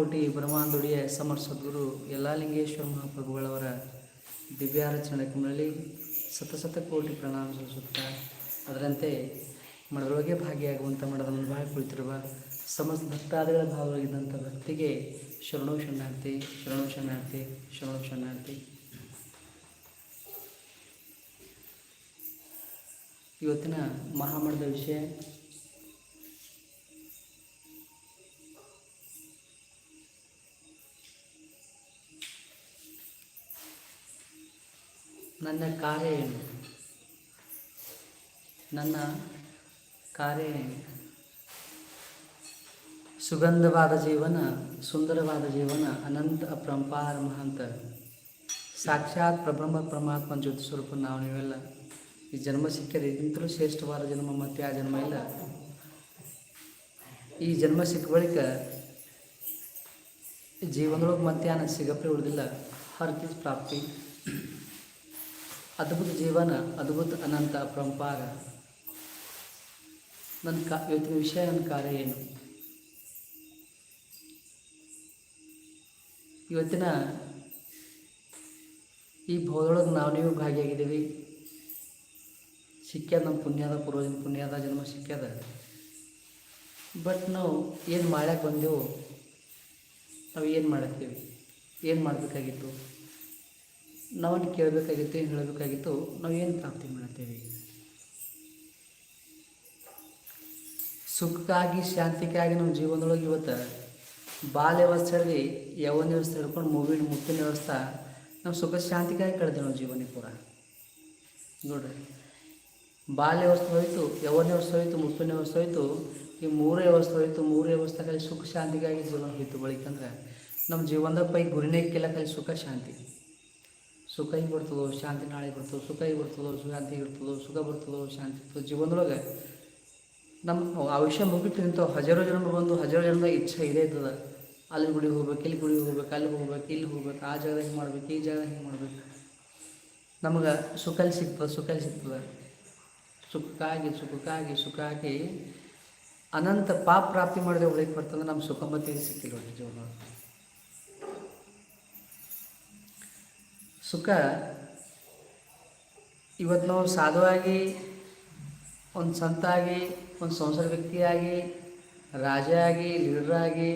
ಕೋಟಿ ಬ್ರಹ್ಮಾಂದುಡಿಯ ಸಮರ್ ಸದ್ಗುರು ಯಲ್ಲಾಲಿಂಗೇಶ್ವರ ಮಹಾಪ್ರಭುಗಳವರ ದಿವ್ಯಾರಚನೆ ಕುಮರಳಿ ಸತಸತ ಕೋಟಿ ಪ್ರಣಾಮ ಸಲ್ಲಿಸುತ್ತಾ ಅದರಂತೆ ಮಠದೊಳಗೆ ಭಾಗಿಯಾಗುವಂಥ ಮಡದ ಮುಂಭಾಗ ಕುಳಿತಿರುವ ಸಮಸ್ತ ಭಕ್ತಾದಿಗಳ ಭಾಗವಾಗಿದ್ದಂಥ ಭಕ್ತಿಗೆ ಶರಣು ಶರಣಾರ್ಥಿ ಶರಣು ಶರಣಾರ್ಥಿ ಶರಣು ಶರಣಾರ್ಥಿ ಇವತ್ತಿನ ಮಹಾಮಠದ ವಿಷಯ ನನ್ನ ಕಾರ್ಯ ಏನು? ನನ್ನ ಕಾರ್ಯ ಏನು? ಸುಗಂಧವಾದ ಜೀವನ, ಸುಂದರವಾದ ಜೀವನ, ಅನಂತ ಅಪರಂಪಾರ ಮಹಾಂತ. ಸಾಕ್ಷಾತ್ ಪ್ರಬ್ರಹ್ಮ ಪರಮಾತ್ಮ ಜ್ಯೋತಿ ಸ್ವರೂಪ ನಾವು ನೀವೆಲ್ಲ. ಈ ಜನ್ಮ ಸಿಕ್ಕರೆ ಇಂತಲೂ ಶ್ರೇಷ್ಠವಾದ ಜನ್ಮ, ಮತ್ತೆ ಆ ಜನ್ಮ ಇಲ್ಲ. ಈ ಜನ್ಮ ಸಿಕ್ಕ ಬಳಿಕ ಜೀವನದೊಳಗೆ ಮತ್ತೆ ಸಿಗಪ್ಪೆ ಉಳಿದಿಲ್ಲ ಹರ್ತಿ ಪ್ರಾಪ್ತಿ. ಅದ್ಭುತ ಜೀವನ, ಅದ್ಭುತ ಅನಂತ ಪ್ರಂಪಾರ. ನನ್ನ ಕಾ, ಇವತ್ತಿನ ವಿಷಯ, ನನ್ನ ಕಾರ್ಯ ಏನು? ಇವತ್ತಿನ ಈ ಭವದೊಳಗೆ ನಾವು ನೀವು ಭಾಗಿಯಾಗಿದ್ದೀವಿ ಸಿಕ್ಕ್ಯಾದ ನಮ್ಮ ಪುಣ್ಯದ, ಪೂರ್ವಜನ ಪುಣ್ಯದ, ಜನ್ಮ ಸಿಕ್ಕ್ಯದ. ಬಟ್ ನಾವು ಏನು ಮಾಡ್ಯಾಕೆ ಬಂದೆವು? ನಾವು ಏನು ಮಾಡತ್ತೀವಿ ಏನು ಮಾಡಬೇಕಾಗಿತ್ತು? ನಾವನ್ನು ಕೇಳಬೇಕಾಗಿತ್ತು, ಏನು ಹೇಳಬೇಕಾಗಿತ್ತು, ನಾವು ಏನು ಪ್ರಾಪ್ತಿ ಮಾಡುತ್ತೇವೆ ಸುಖಕ್ಕಾಗಿ ಶಾಂತಿಗಾಗಿ ನಮ್ಮ ಜೀವನದೊಳಗೆ ಇವತ್ತು ಬಾಲ್ಯ ವ್ಯವಸ್ಥೆಯಲ್ಲಿ ಯೌವನ ವ್ಯವಸ್ಥೆ ಹಿಡ್ಕೊಂಡು ಮೂವಿನ ಮುತ್ತಿನ ವ್ಯವಸ್ಥೆ ನಾವು ಸುಖ ಶಾಂತಿಗಾಗಿ ಕಳೆದೇವೆ ನಮ್ಮ ಜೀವನ ಪೂರ ನೋಡ್ರಿ, ಬಾಲ್ಯ ವ್ಯವಸ್ಥೆ ಹೋಯಿತು, ಯೌವನ ವ್ಯವಸ್ಥೆ ಹೋಯಿತು ಮುಪ್ಪಿನ ವ್ಯವಸ್ಥೆ ಹೋಯಿತು, ಈ ಮೂರೇ ವ್ಯವಸ್ಥೆ ಹೋಯಿತು, ಮೂರೇ ವ್ಯವಸ್ಥೆಗಾಗಿ ಸುಖ ಶಾಂತಿಗಾಗಿ ಜೀವನ ಹೋಯಿತು ಬಳಿಕಂದ್ರೆ ನಮ್ಮ ಜೀವನದ ಪೈ ಗುರಿನೇ ಕೇಳಕ್ಕೆ ಸುಖ ಶಾಂತಿ. ಸುಖ ಹಿಂಗೆ ಬರ್ತದೋ, ಶಾಂತಿ ನಾಳೆ ಬರ್ತದೋ, ಸುಖ ಹಿಂಗೆ ಬರ್ತದೋ ಶಾಂತಿ ಇರ್ತದೋ ಸುಖ ಬರ್ತದೋ, ಶಾಂತಿ ಇರ್ತದೋ ಜೀವನದೊಳಗೆ ನಮ್ಮ ಆ ವಿಷಯ ನಿಂತು ಹಜಾರೋ ಜನ್ಮ ಬಂದು ಹಜಾರೋ ಜನದ ಇಚ್ಛೆ ಇದೇ ಇರ್ತದೆ. ಅಲ್ಲಿ ಗುಡಿಗೆ ಹೋಗ್ಬೇಕು ಇಲ್ಲಿ ಗುಡಿಗೆ ಹೋಗ್ಬೇಕು ಅಲ್ಲಿ ಹೋಗ್ಬೇಕು ಇಲ್ಲಿ ಹೋಗ್ಬೇಕು, ಆ ಜಾಗ ಹಿಂಗೆ ಮಾಡ್ಬೇಕು, ಈ ಜಾಗ ಹಿಂಗೆ ಮಾಡ್ಬೇಕು. ನಮಗೆ ಸುಖಲ್ಲಿ ಸಿಗ್ತದೆ ಸುಖಲ್ಲಿ ಸಿಗ್ತದೆ. ಸುಖಕ್ಕಾಗಿ ಸುಖಕ್ಕಾಗಿ ಸುಖಕ್ಕಾಗಿ ಅನಂತ ಪಾಪ ಪ್ರಾಪ್ತಿ ಮಾಡಿದ್ರೆ ಒಳಗೆ ಬರ್ತಂದ್ರೆ ನಮ್ಮ ಸುಖಮತಿ ಸಿಕ್ಕಿಲ್ಲ ಜೀವನ ಸುಖ. ಇವತ್ತು ನಾವು ಸಾಧುವಾಗಿ, ಒಂದು ಸಂತಾಗಿ, ಒಂದು ಸಂಸಾರ ವ್ಯಕ್ತಿಯಾಗಿ, ರಾಜ ಆಗಿ, ಲೀಡರ್ ಆಗಿ,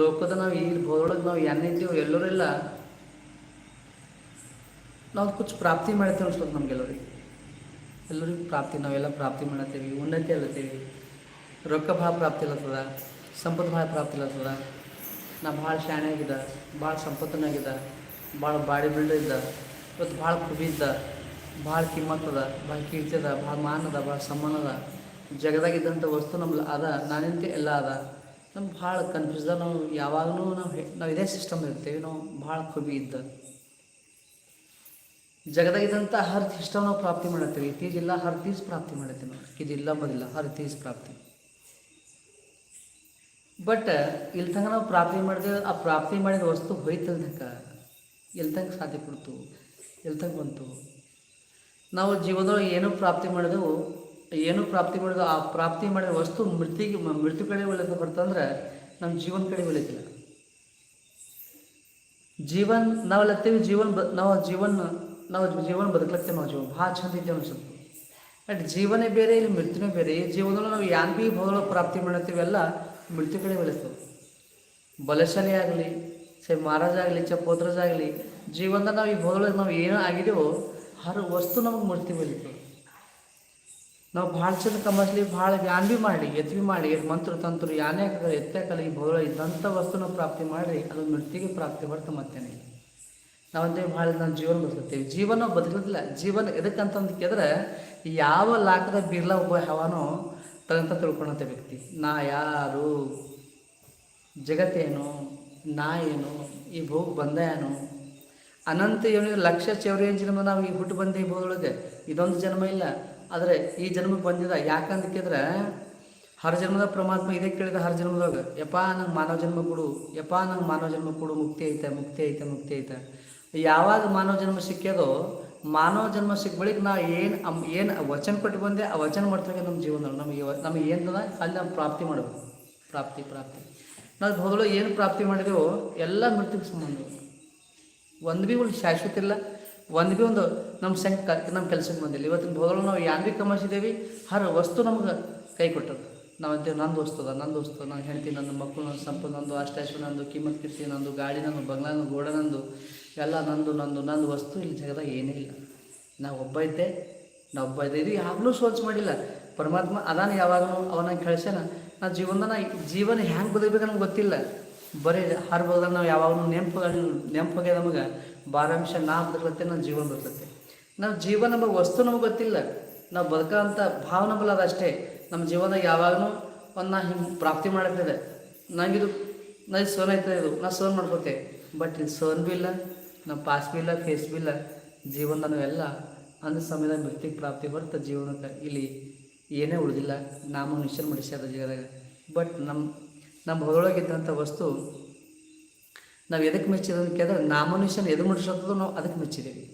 ಲೋಕದ ನಾವು ಈ ಬೋದೊಳಗೆ ನಾವು ಏನಿದ್ದೀವಿ ಎಲ್ಲರೆಲ್ಲ, ನಾವು ಕುಚ್ ಪ್ರಾಪ್ತಿ ಮಾಡ್ತೇವೆ ಅನ್ಸ್ಬೋದು ನಮಗೆಲ್ಲರಿಗೆ. ಎಲ್ಲರಿಗೂ ಪ್ರಾಪ್ತಿ, ನಾವೆಲ್ಲ ಪ್ರಾಪ್ತಿ ಮಾಡತ್ತೀವಿ ಉನ್ನತಿ ಅಲ್ಲತ್ತೀವಿ ರೊಕ್ಕ ಭಾಳ ಪ್ರಾಪ್ತಿ ಇಲ್ಲತ್ತದ, ಸಂಪತ್ತು ಭಾಳ ಪ್ರಾಪ್ತಿ ಇಲ್ಲತ್ತದ. ನಾ ಭಾಳ ಶಾಣೆ ಆಗಿದ್ದ, ಭಾಳ ಸಂಪತ್ತನಾಗಿದ್ದ ಭಾಳ ಬಾಡಿ ಬಿಲ್ಡರ್ ಇದ್ದ ಇವತ್ತು ಭಾಳ ಖುಬಿ ಇದ್ದ, ಭಾಳ ಕಿಮ್ಮತ್ತದ ಭಾಳ ಕೀರ್ತಿ ಅದ, ಭಾಳ ಮಾನ ಅದ, ಭಾಳ ಸಮ್ಮಾನ ಅದ. ಜಗದಾಗಿದ್ದಂಥ ವಸ್ತು ನಮ್ಮಲ್ಲಿ ಅದ, ನಾನಿಂತ ಎಲ್ಲ ಅದ. ನಮ್ಗೆ ಭಾಳ ಕನ್ಫ್ಯೂಸ್ದ ನಾವು ಯಾವಾಗಲೂ ನಾವು ನಾವು ಇದೇ ಸಿಸ್ಟಮ್ ಇರ್ತೇವೆ, ನಾವು ಭಾಳ ಖುಬಿ ಇದ್ದ. ಜಗದಾಗಿದ್ದಂಥ ಹರ್ ಸಿಸ್ಟಮ್ ನಾವು ಪ್ರಾಪ್ತಿ ಮಾಡತ್ತೀವಿ ಇತ್ತೀಚಿಲ್ಲ ಹರ್ ತೀಸ್ ಪ್ರಾಪ್ತಿ ಮಾಡತ್ತೀವಿ ನಾವು. ಇದಿಲ್ಲ ಬದಿಲ್ಲ ಹರ್ ತೀಸ್ ಪ್ರಾಪ್ತಿ. ಬಟ್ ಇಲ್ಲಿ ತನಕ ನಾವು ಪ್ರಾಪ್ತಿ ಮಾಡಿದೇವೆ ಆ ಪ್ರಾಪ್ತಿ ಮಾಡಿದ ವಸ್ತು ಹೋಯ್ತಲ್ ತನಕ ಸಾಧ್ಯ ಕೊಡ್ತು ಎಲ್ತಂಗೆ ಬಂತು. ನಾವು ಜೀವನದೊಳಗೆ ಏನೂ ಪ್ರಾಪ್ತಿ ಮಾಡಿದೆವು, ಏನು ಪ್ರಾಪ್ತಿ ಮಾಡಿದ ಆ ಪ್ರಾಪ್ತಿ ಮಾಡಿದ ವಸ್ತು ಮೃತಿಗೆ ಮೃತ್ಯು ಕಡೆ ಒಳ್ಳೆದು ಬರ್ತಂದ್ರೆ ನಮ್ಮ ಜೀವನ ಕಡೆ ಒಳ್ಳೆದಿಲ್ಲ ಜೀವನ್ ನಾವೆಲ್ಲತ್ತೀವಿ ಜೀವನ ಬ, ನಾವು ಜೀವನ ನಾವು ಜೀವನ ಬದುಕ್ಲತ್ತೇವೆ, ನಾವು ಜೀವನ ಭಾಳ ಚಂದ ಇದ್ದೇವೆ ಅನ್ಸುತ್ತೆ. ಬಟ್ ಜೀವನೇ ಬೇರೆ ಇಲ್ಲಿ, ಮೃತ್ಯುನೇ ಬೇರೆ. ಈ ಜೀವನದೊಳಗೆ ನಾವು ಯಾನ್ ಭೀ ಭೌಗೋಳ ಪ್ರಾಪ್ತಿ ಮಾಡತ್ತೀವಿ ಎಲ್ಲ ಮೃತ್ಯು ಕಡೆ ಬೆಳೆಸ್ತವೆ ಬಲಶಾಲಿ ಆಗಲಿ ಸೇ ಮಹಾರಾಜ ಆಗಲಿ ಚಪೋದ್ರಜ ಆಗಲಿ ಜೀವನದ ನಾವು ಈಗ ಭೋದೊಳಗೆ ನಾವು ಏನೋ ಆಗಿದೆವೋ, ಹರ ವಸ್ತು ನಮಗೆ ಮೂರ್ತಿ ಬೆಳೀತದೆ ನಾವು ಭಾಳ ಚಂದ ಕಮಸ್ಲಿ ಭಾಳ ಜ್ಞಾನ ಭೀ ಮಾಡಿ ಎತ್ ಭೀ ಮಾಡಿ ಮಂತ್ರ, ತಂತ್ರ, ಯಾನೇ ಹಾಕಲ್ಲ ಎತ್ತೆ ಹಾಕಲ್ಲ ಈ ಇದ್ದಂಥ ವಸ್ತುನ ಪ್ರಾಪ್ತಿ ಮಾಡಿ ಅದು ಮೃತಿಗೆ ಪ್ರಾಪ್ತಿ ಬರ್ತಾ ಮತ್ತೇನೆ ನಾವಂತೇವೆ ಭಾಳ ನಾವು ಜೀವನ ಬದುಕುತ್ತೇವೆ ಜೀವನ ಬದುಕಿಲ್ಲ ಜೀವನ ಎದಕ್ಕಂತಂದು ಕೇಳಿದ್ರೆ, ಯಾವ ಲಾಕದ ಬಿರ್ಲ ಒಬ್ಬ ಹವಾನೋ ತಗಂತ ತಿಳ್ಕೊಳಂಥ ವ್ಯಕ್ತಿ. ನಾ ಯಾರು? ಜಗತ್ತೇನು? ನಾ ಏನು, ಈ ಭೋಗ ಬಂದ ಏನು? ಅನಂತ ಏನು ಲಕ್ಷ ಚೌರ್ಯ ಜನ್ಮ ನಾವು ಈ ಹುಟ್ಟು ಬಂದೆ ಈ ಇದೊಂದು ಜನ್ಮ ಇಲ್ಲ. ಆದರೆ ಈ ಜನ್ಮಕ್ಕೆ ಬಂದಿದ ಯಾಕಂತ ಕೇಳಿದ್ರೆ, ಹರ ಜನ್ಮದ ಪರಮಾತ್ಮ ಇದೇ ಕೇಳಿದ ಹರ ಜನ್ಮದಾಗ ಯಪ್ಪ, ನಂಗೆ ಮಾನವ ಜನ್ಮ ಕೊಡು. ಯಪ್ಪ, ನಂಗೆ ಮಾನವ ಜನ್ಮ ಕೊಡು. ಮುಕ್ತಿ ಐತೆ ಮುಕ್ತಿ ಐತೆ ಮುಕ್ತಿ ಐತೆ. ಯಾವಾಗ ಮಾನವ ಜನ್ಮ ಸಿಕ್ಕ್ಯದೋ, ಮಾನವ ಜನ್ಮ ಸಿಕ್ಕ ಬಳಿಕ ನಾವು ಏನು ಏನು ವಚನ ಕೊಟ್ಟು ಬಂದೆ, ಆ ವಚನ ಮಾಡ್ತಾರೆ ನಮ್ಮ ಜೀವನದಲ್ಲಿ ನಮಗೆ ನಮಗೆ ಏನದ ಅಲ್ಲಿ ನಾವು ಪ್ರಾಪ್ತಿ ಮಾಡಬೇಕು. ಪ್ರಾಪ್ತಿ ಪ್ರಾಪ್ತಿ. ನಾವು ಭೂದೊಳಗೆ ಏನು ಪ್ರಾಪ್ತಿ ಮಾಡಿದೆವು ಎಲ್ಲ ಮೃತ್ಯುಗೆ ಸಂಬಂಧ. ಒಂದು ಭೀ ಒಂದು ಶಾಶ್ವತ ಇಲ್ಲ, ಒಂದು ಭೀ ಒಂದು ನಮ್ಮ ಸಂಕ ನಮ್ಮ ಕೆಲಸಕ್ಕೆ ಬಂದಿಲ್ಲ. ಇವತ್ತಿನ ಭೂದೊಳಗೆ ನಾವು ಏನು ಭೀ ಕಮಾಯಿಸಿದ್ದೇವೆ, ಹರ ವಸ್ತು ನಮ್ಗೆ ಕೈ ಕೊಟ್ಟದ್ದು. ನಾವು ಅಂತೇವೆ, ನಂದು ಅದ, ನಂದು ವಸ್ತು ನಾನು ಹೆಂಡ್ತಿ ನನ್ನ ಮಕ್ಕಳು ನನ್ನ ಸಂಪತ್ತು, ನಂದು ಅಷ್ಟಾಶ್ವ, ನಂದು ಕಿಮ್ಮತ್ ಕಿರ್ತಿ ನಂದು ಗಾಡಿ, ನಂದು ಬಂಗ್ಲಾ, ನಂದು ಗೋಡ, ನಂದು ಎಲ್ಲ ನಂದು ನಂದು ನಂದು ವಸ್ತು ಇಲ್ಲಿ ಜಗದ ಏನೇ ಇಲ್ಲ. ನಾವು ಒಬ್ಬ ಇದ್ದೆ, ನಾವು ಒಬ್ಬ ಇದ್ದೀವಿ ಯಾವಾಗಲೂ ಸೋಚ್ ಮಾಡಿಲ್ಲ. ಪರಮಾತ್ಮ ಅದಾನ ಯಾವಾಗಲೂ ಅವನ ಕಳ್ಸ್ಯಾನ ನಾವು ಜೀವನದ ಜೀವನ ಹ್ಯಾಂಗೆ ಬದುಕಬೇಕು ನಮ್ಗೆ ಗೊತ್ತಿಲ್ಲ. ಬರೀ ಹರ್ ಬದಲು ನಾವು ಯಾವಾಗಲೂ ನೆನಪು ನೆನಪಾಗೆ ನಮಗೆ. ಬಾರಾಂಶ ನಾ ಬದುಕತ್ತೆ ನನ್ನ ಜೀವನ ಬರ್ತೈತೆ ನಾವು ಜೀವನ ನಮಗೆ ವಸ್ತು ನಮಗೆ ಗೊತ್ತಿಲ್ಲ. ನಾವು ಬದುಕೋಂಥ ಭಾವನೆ ಬಲ್ಲ ಅಷ್ಟೇ. ನಮ್ಮ ಜೀವನದಾಗ ಯಾವಾಗಲೂ ಒಂದು ನಾ ಹಿಂಗೆ ಪ್ರಾಪ್ತಿ ಮಾಡತ್ತಿದೆ ನನಗಿದು ನಾ ಸೋನ್ ಆಯ್ತದೆ ಇದು. ನಾ ಸೋನ್ ಮಾಡ್ಕೋತೆ. ಬಟ್ ಇದು ಸೋನ್ ಬಿ ಇಲ್ಲ ನಮ್ಮ ಪಾಸ್ ಬಿ ಇಲ್ಲ, ಫೇಸ್ ಬಿ ಇಲ್ಲ. ಜೀವನದ ನಾವೆಲ್ಲ ಅಂದ ಸಮಯದಾಗ ಪ್ರಾಪ್ತಿ ಹೊರತು ಜೀವನಕ್ಕೆ. ಇಲ್ಲಿ ಏನೇ ಉಳಿದಿಲ್ಲ, ನಾಮ ನಿಶ್ಚಯ ಮಡಿಸ್ಯಾದ ಜಗದಾಗ ಬಟ್ ನಮ್ಮ ನಮ್ಮ ಹೊರೊಳಗಿದ್ದಂಥ ವಸ್ತು, ನಾವು ಎದಕ್ಕೆ ಮೆಚ್ಚಿರೋದು ಕೇಳಿದ್ರೆ ನಾಮನುಷ್ಯನ ಎದು ಮುಟ್ಟಿಸೋದು ನಾವು ಅದಕ್ಕೆ ಮೆಚ್ಚಿದ್ದೀವಿ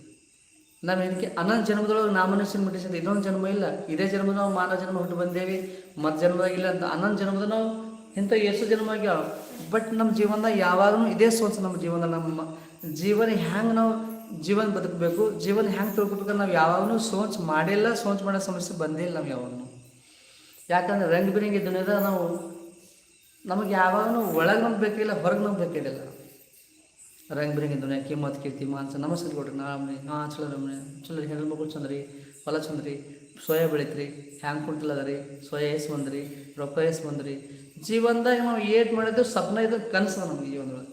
ನಾವು ಏನಕ್ಕೆ ಅನಂತ ಜನ್ಮದೊಳಗೆ ನಾಮನುಷ್ಯನ ಮುಟ್ಟಿಸಿದ್ರೆ ಇನ್ನೊಂದು ಜನ್ಮ ಇಲ್ಲ, ಇದೇ ಜನ್ಮದ ನಾವು ಮಾನವ ಜನ್ಮ ಹುಟ್ಟು ಬಂದೇವಿ ಮತ್ತು ಜನ್ಮದಾಗಿಲ್ಲ ಅಂತ ಅನಂತ ಜನ್ಮದ ನಾವು ಇಂಥ ಎಷ್ಟು ಜನ್ಮ ಆಗ್ಯಾವ. ಬಟ್ ನಮ್ಮ ಜೀವನದಾಗ ಯಾವಾಗಲೂ ಇದೇ ಸೋಚ ನಮ್ಮ ಜೀವನ ನಮ್ಮ ಜೀವನ ಹ್ಯಾಂಗೆ ನಾವು ಜೀವನ ಬದುಕಬೇಕು. ಜೀವನ ಹ್ಯಾಂಗೆ ತಿಳ್ಕೊಬೇಕು ನಾವು ಯಾವಾಗಲೂ ಸೋಚ್ ಮಾಡಿಲ್ಲ, ಸೋಚ್ ಮಾಡೋ ಸಮಸ್ಯೆ ಬಂದೇ ಇಲ್ಲ ನಮ್ಗೆ ಯಾವಾಗಲೂ. ಯಾಕಂದ್ರೆ ರಂಗ್ ಬಿರಂಗಿ ದಿನದ ನಾವು ನಮಗೆ ಯಾವಾಗಲೂ ಒಳಗೆ ನಮ್ಗೆ ಬೇಕಿಲ್ಲ ಹೊರಗೆ ನಮ್ಗೆ ರಂಗ್ ಬಿರಂಗಿ ದುನಿಯ ಕಿಮ್ಮತ್ ಕೀರ್ತಿ ಮಾನ್ಸ, ನಮಸ್ಕಾರ ಕೊಡ್ರಿ ನಾಳೆ ನಾ ಚಲೋ ರಮ್ನೆ ಚಲೋ ಹೆಣ್ಣು ಮಗಳು ಚಂದ್ರಿ ಹೊಲ ಚಂದ್ರಿ ಸೋಯಾ ಬೆಳಿತ್ರಿ, ಹ್ಯಾಂಗೆ ಕುಂಟಿಲ್ಲ ಅದ ರೀ? ಸೋಯಾ ಎಸ್ ಬಂದ್ರಿ, ರೊಕ್ಕ ಎಸ್ ಬಂದ್ರಿ. ಜೀವನದಾಗ ನಾವು ಏಟ್ ಮಾಡಿದ್ರು ಸಪ್ನ ಇದು ಕನಸು ನಮಗೆ ಜೀವನದೊಳಗೆ.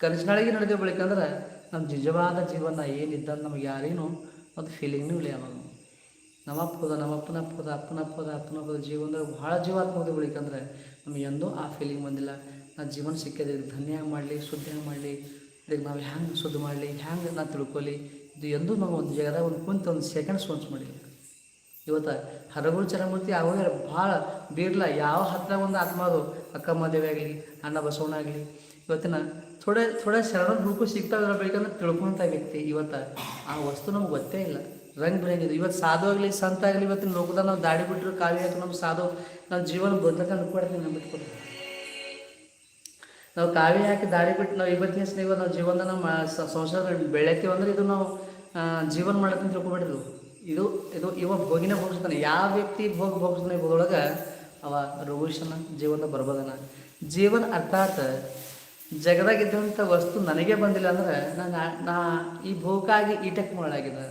ಕನಸಿನೊಳಗೆ ಬಳಿಕ ಬೆಳಿಕಂದ್ರೆ ನಮ್ಮ ನಿಜವಾದ ಜೀವನ ಏನಿದ್ದ ನಮಗೆ ಯಾರೇನು ಅದು ಫೀಲಿಂಗ್ನೂ ಇಲ್ಲ ಯಾವಾಗ ನಮ್ಮಪ್ಪದ, ನಮ್ಮಪ್ಪನ ಅಪ್ಪದ, ಅಪ್ಪನ ಅಪ್ಪದ, ಅಪ್ಪನ ಹೋದ ಜೀವನದಾಗ ಭಾಳ ಜೀವಾತ್ಮದ ಉಳಿಕಂದ್ರೆ ನಮಗೆ ಎಂದೂ ಆ ಫೀಲಿಂಗ್ ಬಂದಿಲ್ಲ. ನಾ ಜೀವನ ಸಿಕ್ಕಿದೆ ಇದಕ್ಕೆ ಧನ್ಯ ಮಾಡಲಿ, ಶುದ್ಧ ಮಾಡಲಿ ಇದಕ್ಕೆ ನಾವು ಹ್ಯಾಂಗೆ ಶುದ್ಧ ಮಾಡಲಿ ಹ್ಯಾಂಗೆ ನಾ ತಿಳ್ಕೊಲಿ, ಇದು ಎಂದೂ ನಾವು ಒಂದು ಜಾಗದಾಗ ಒಂದು ಕುಂತು ಒಂದು ಸೆಕೆಂಡ್ ಸೋಚ್ ಮಾಡಿಲ್ಲ. ಇವತ್ತು ಹರಗುರು ಚರಮೂರ್ತಿ ಅವಾಗ ಭಾಳ ಬೀರ್ಲ, ಯಾವ ಹತ್ತಿರ ಒಂದು ಆತ್ಮ ಅದು, ಅಕ್ಕ ಮದೇವಿ ಆಗಲಿ, ಅಣ್ಣ ಬಸವಣ್ಣ ಆಗಲಿ, ಇವತ್ತಿನ ಥೋಡೆ ಥೋಡೆ ಶರಣ ಹುಡುಕು ಸಿಗ್ತಾವೆ ಬೇಕಂದ್ರೆ ತಿಳ್ಕೊಂತ ವ್ಯಕ್ತಿ ಇವತ್ತು. ಆ ವಸ್ತು ನಮ್ಗೆ ಗೊತ್ತೇ ಇಲ್ಲ. ರಂಗ್ ಬಿರಂಗಿದೆ ಇವತ್ತು ಸಾಧು ಆಗಲಿ, ಸಂತ ಆಗಲಿ, ಇವತ್ತಿನ ಲೋಕದಾಗ ನಾವು ದಾಡಿ ಬಿಟ್ಟರು ಖಾಲಿ ಹಾಕಿ ನಮ್ಮ ಸಾಧು. ನಾವು ಜೀವನ ಬದಲಕ್ಕೆ ಅನ್ಕೊಡ್ತೀವಿ ನಮ್ಮ ಬಿಟ್ಕೊಡ್ತೀನಿ ನಾವು ಕಾವಿ ಹಾಕಿ ದಾಡಿ ಬಿಟ್ಟು ನಾವು ಇವತ್ತಿನ ಇವಾಗ ನಾವು ಜೀವನದ ನಮ್ಮ ಸಂಸಾರ ಬೆಳೆತೀವಿ ಅಂದ್ರೆ ಇದು ನಾವು ಜೀವನ ಮಾಡಕ್ಕೆ ತಿಳ್ಕೊಬಿಟ್ಟಿದ್ವು ಇದು. ಇದು ಇವ ಭೋಗಿನೇ ಭೋಗಿಸ್ತಾನೆ. ಯಾವ ವ್ಯಕ್ತಿ ಭೋಗ ಭೋಗಿಸ್ತಾನೆ ಇವಾಗ ಅವ ರೋಗಿಸನ ಜೀವನ ಬರ್ಬೋದನ ಜೀವನ ಅರ್ಥಾತ್ ಜಗದಾಗಿದ್ದಂಥ ವಸ್ತು ನನಗೆ ಬಂದಿಲ್ಲ ಅಂದ್ರೆ ನಾನು ನಾ ಈ ಭೋಕಾಗಿ ಈಟಕ್ಕೆ ಮಾಡಲಾಗಿದೆ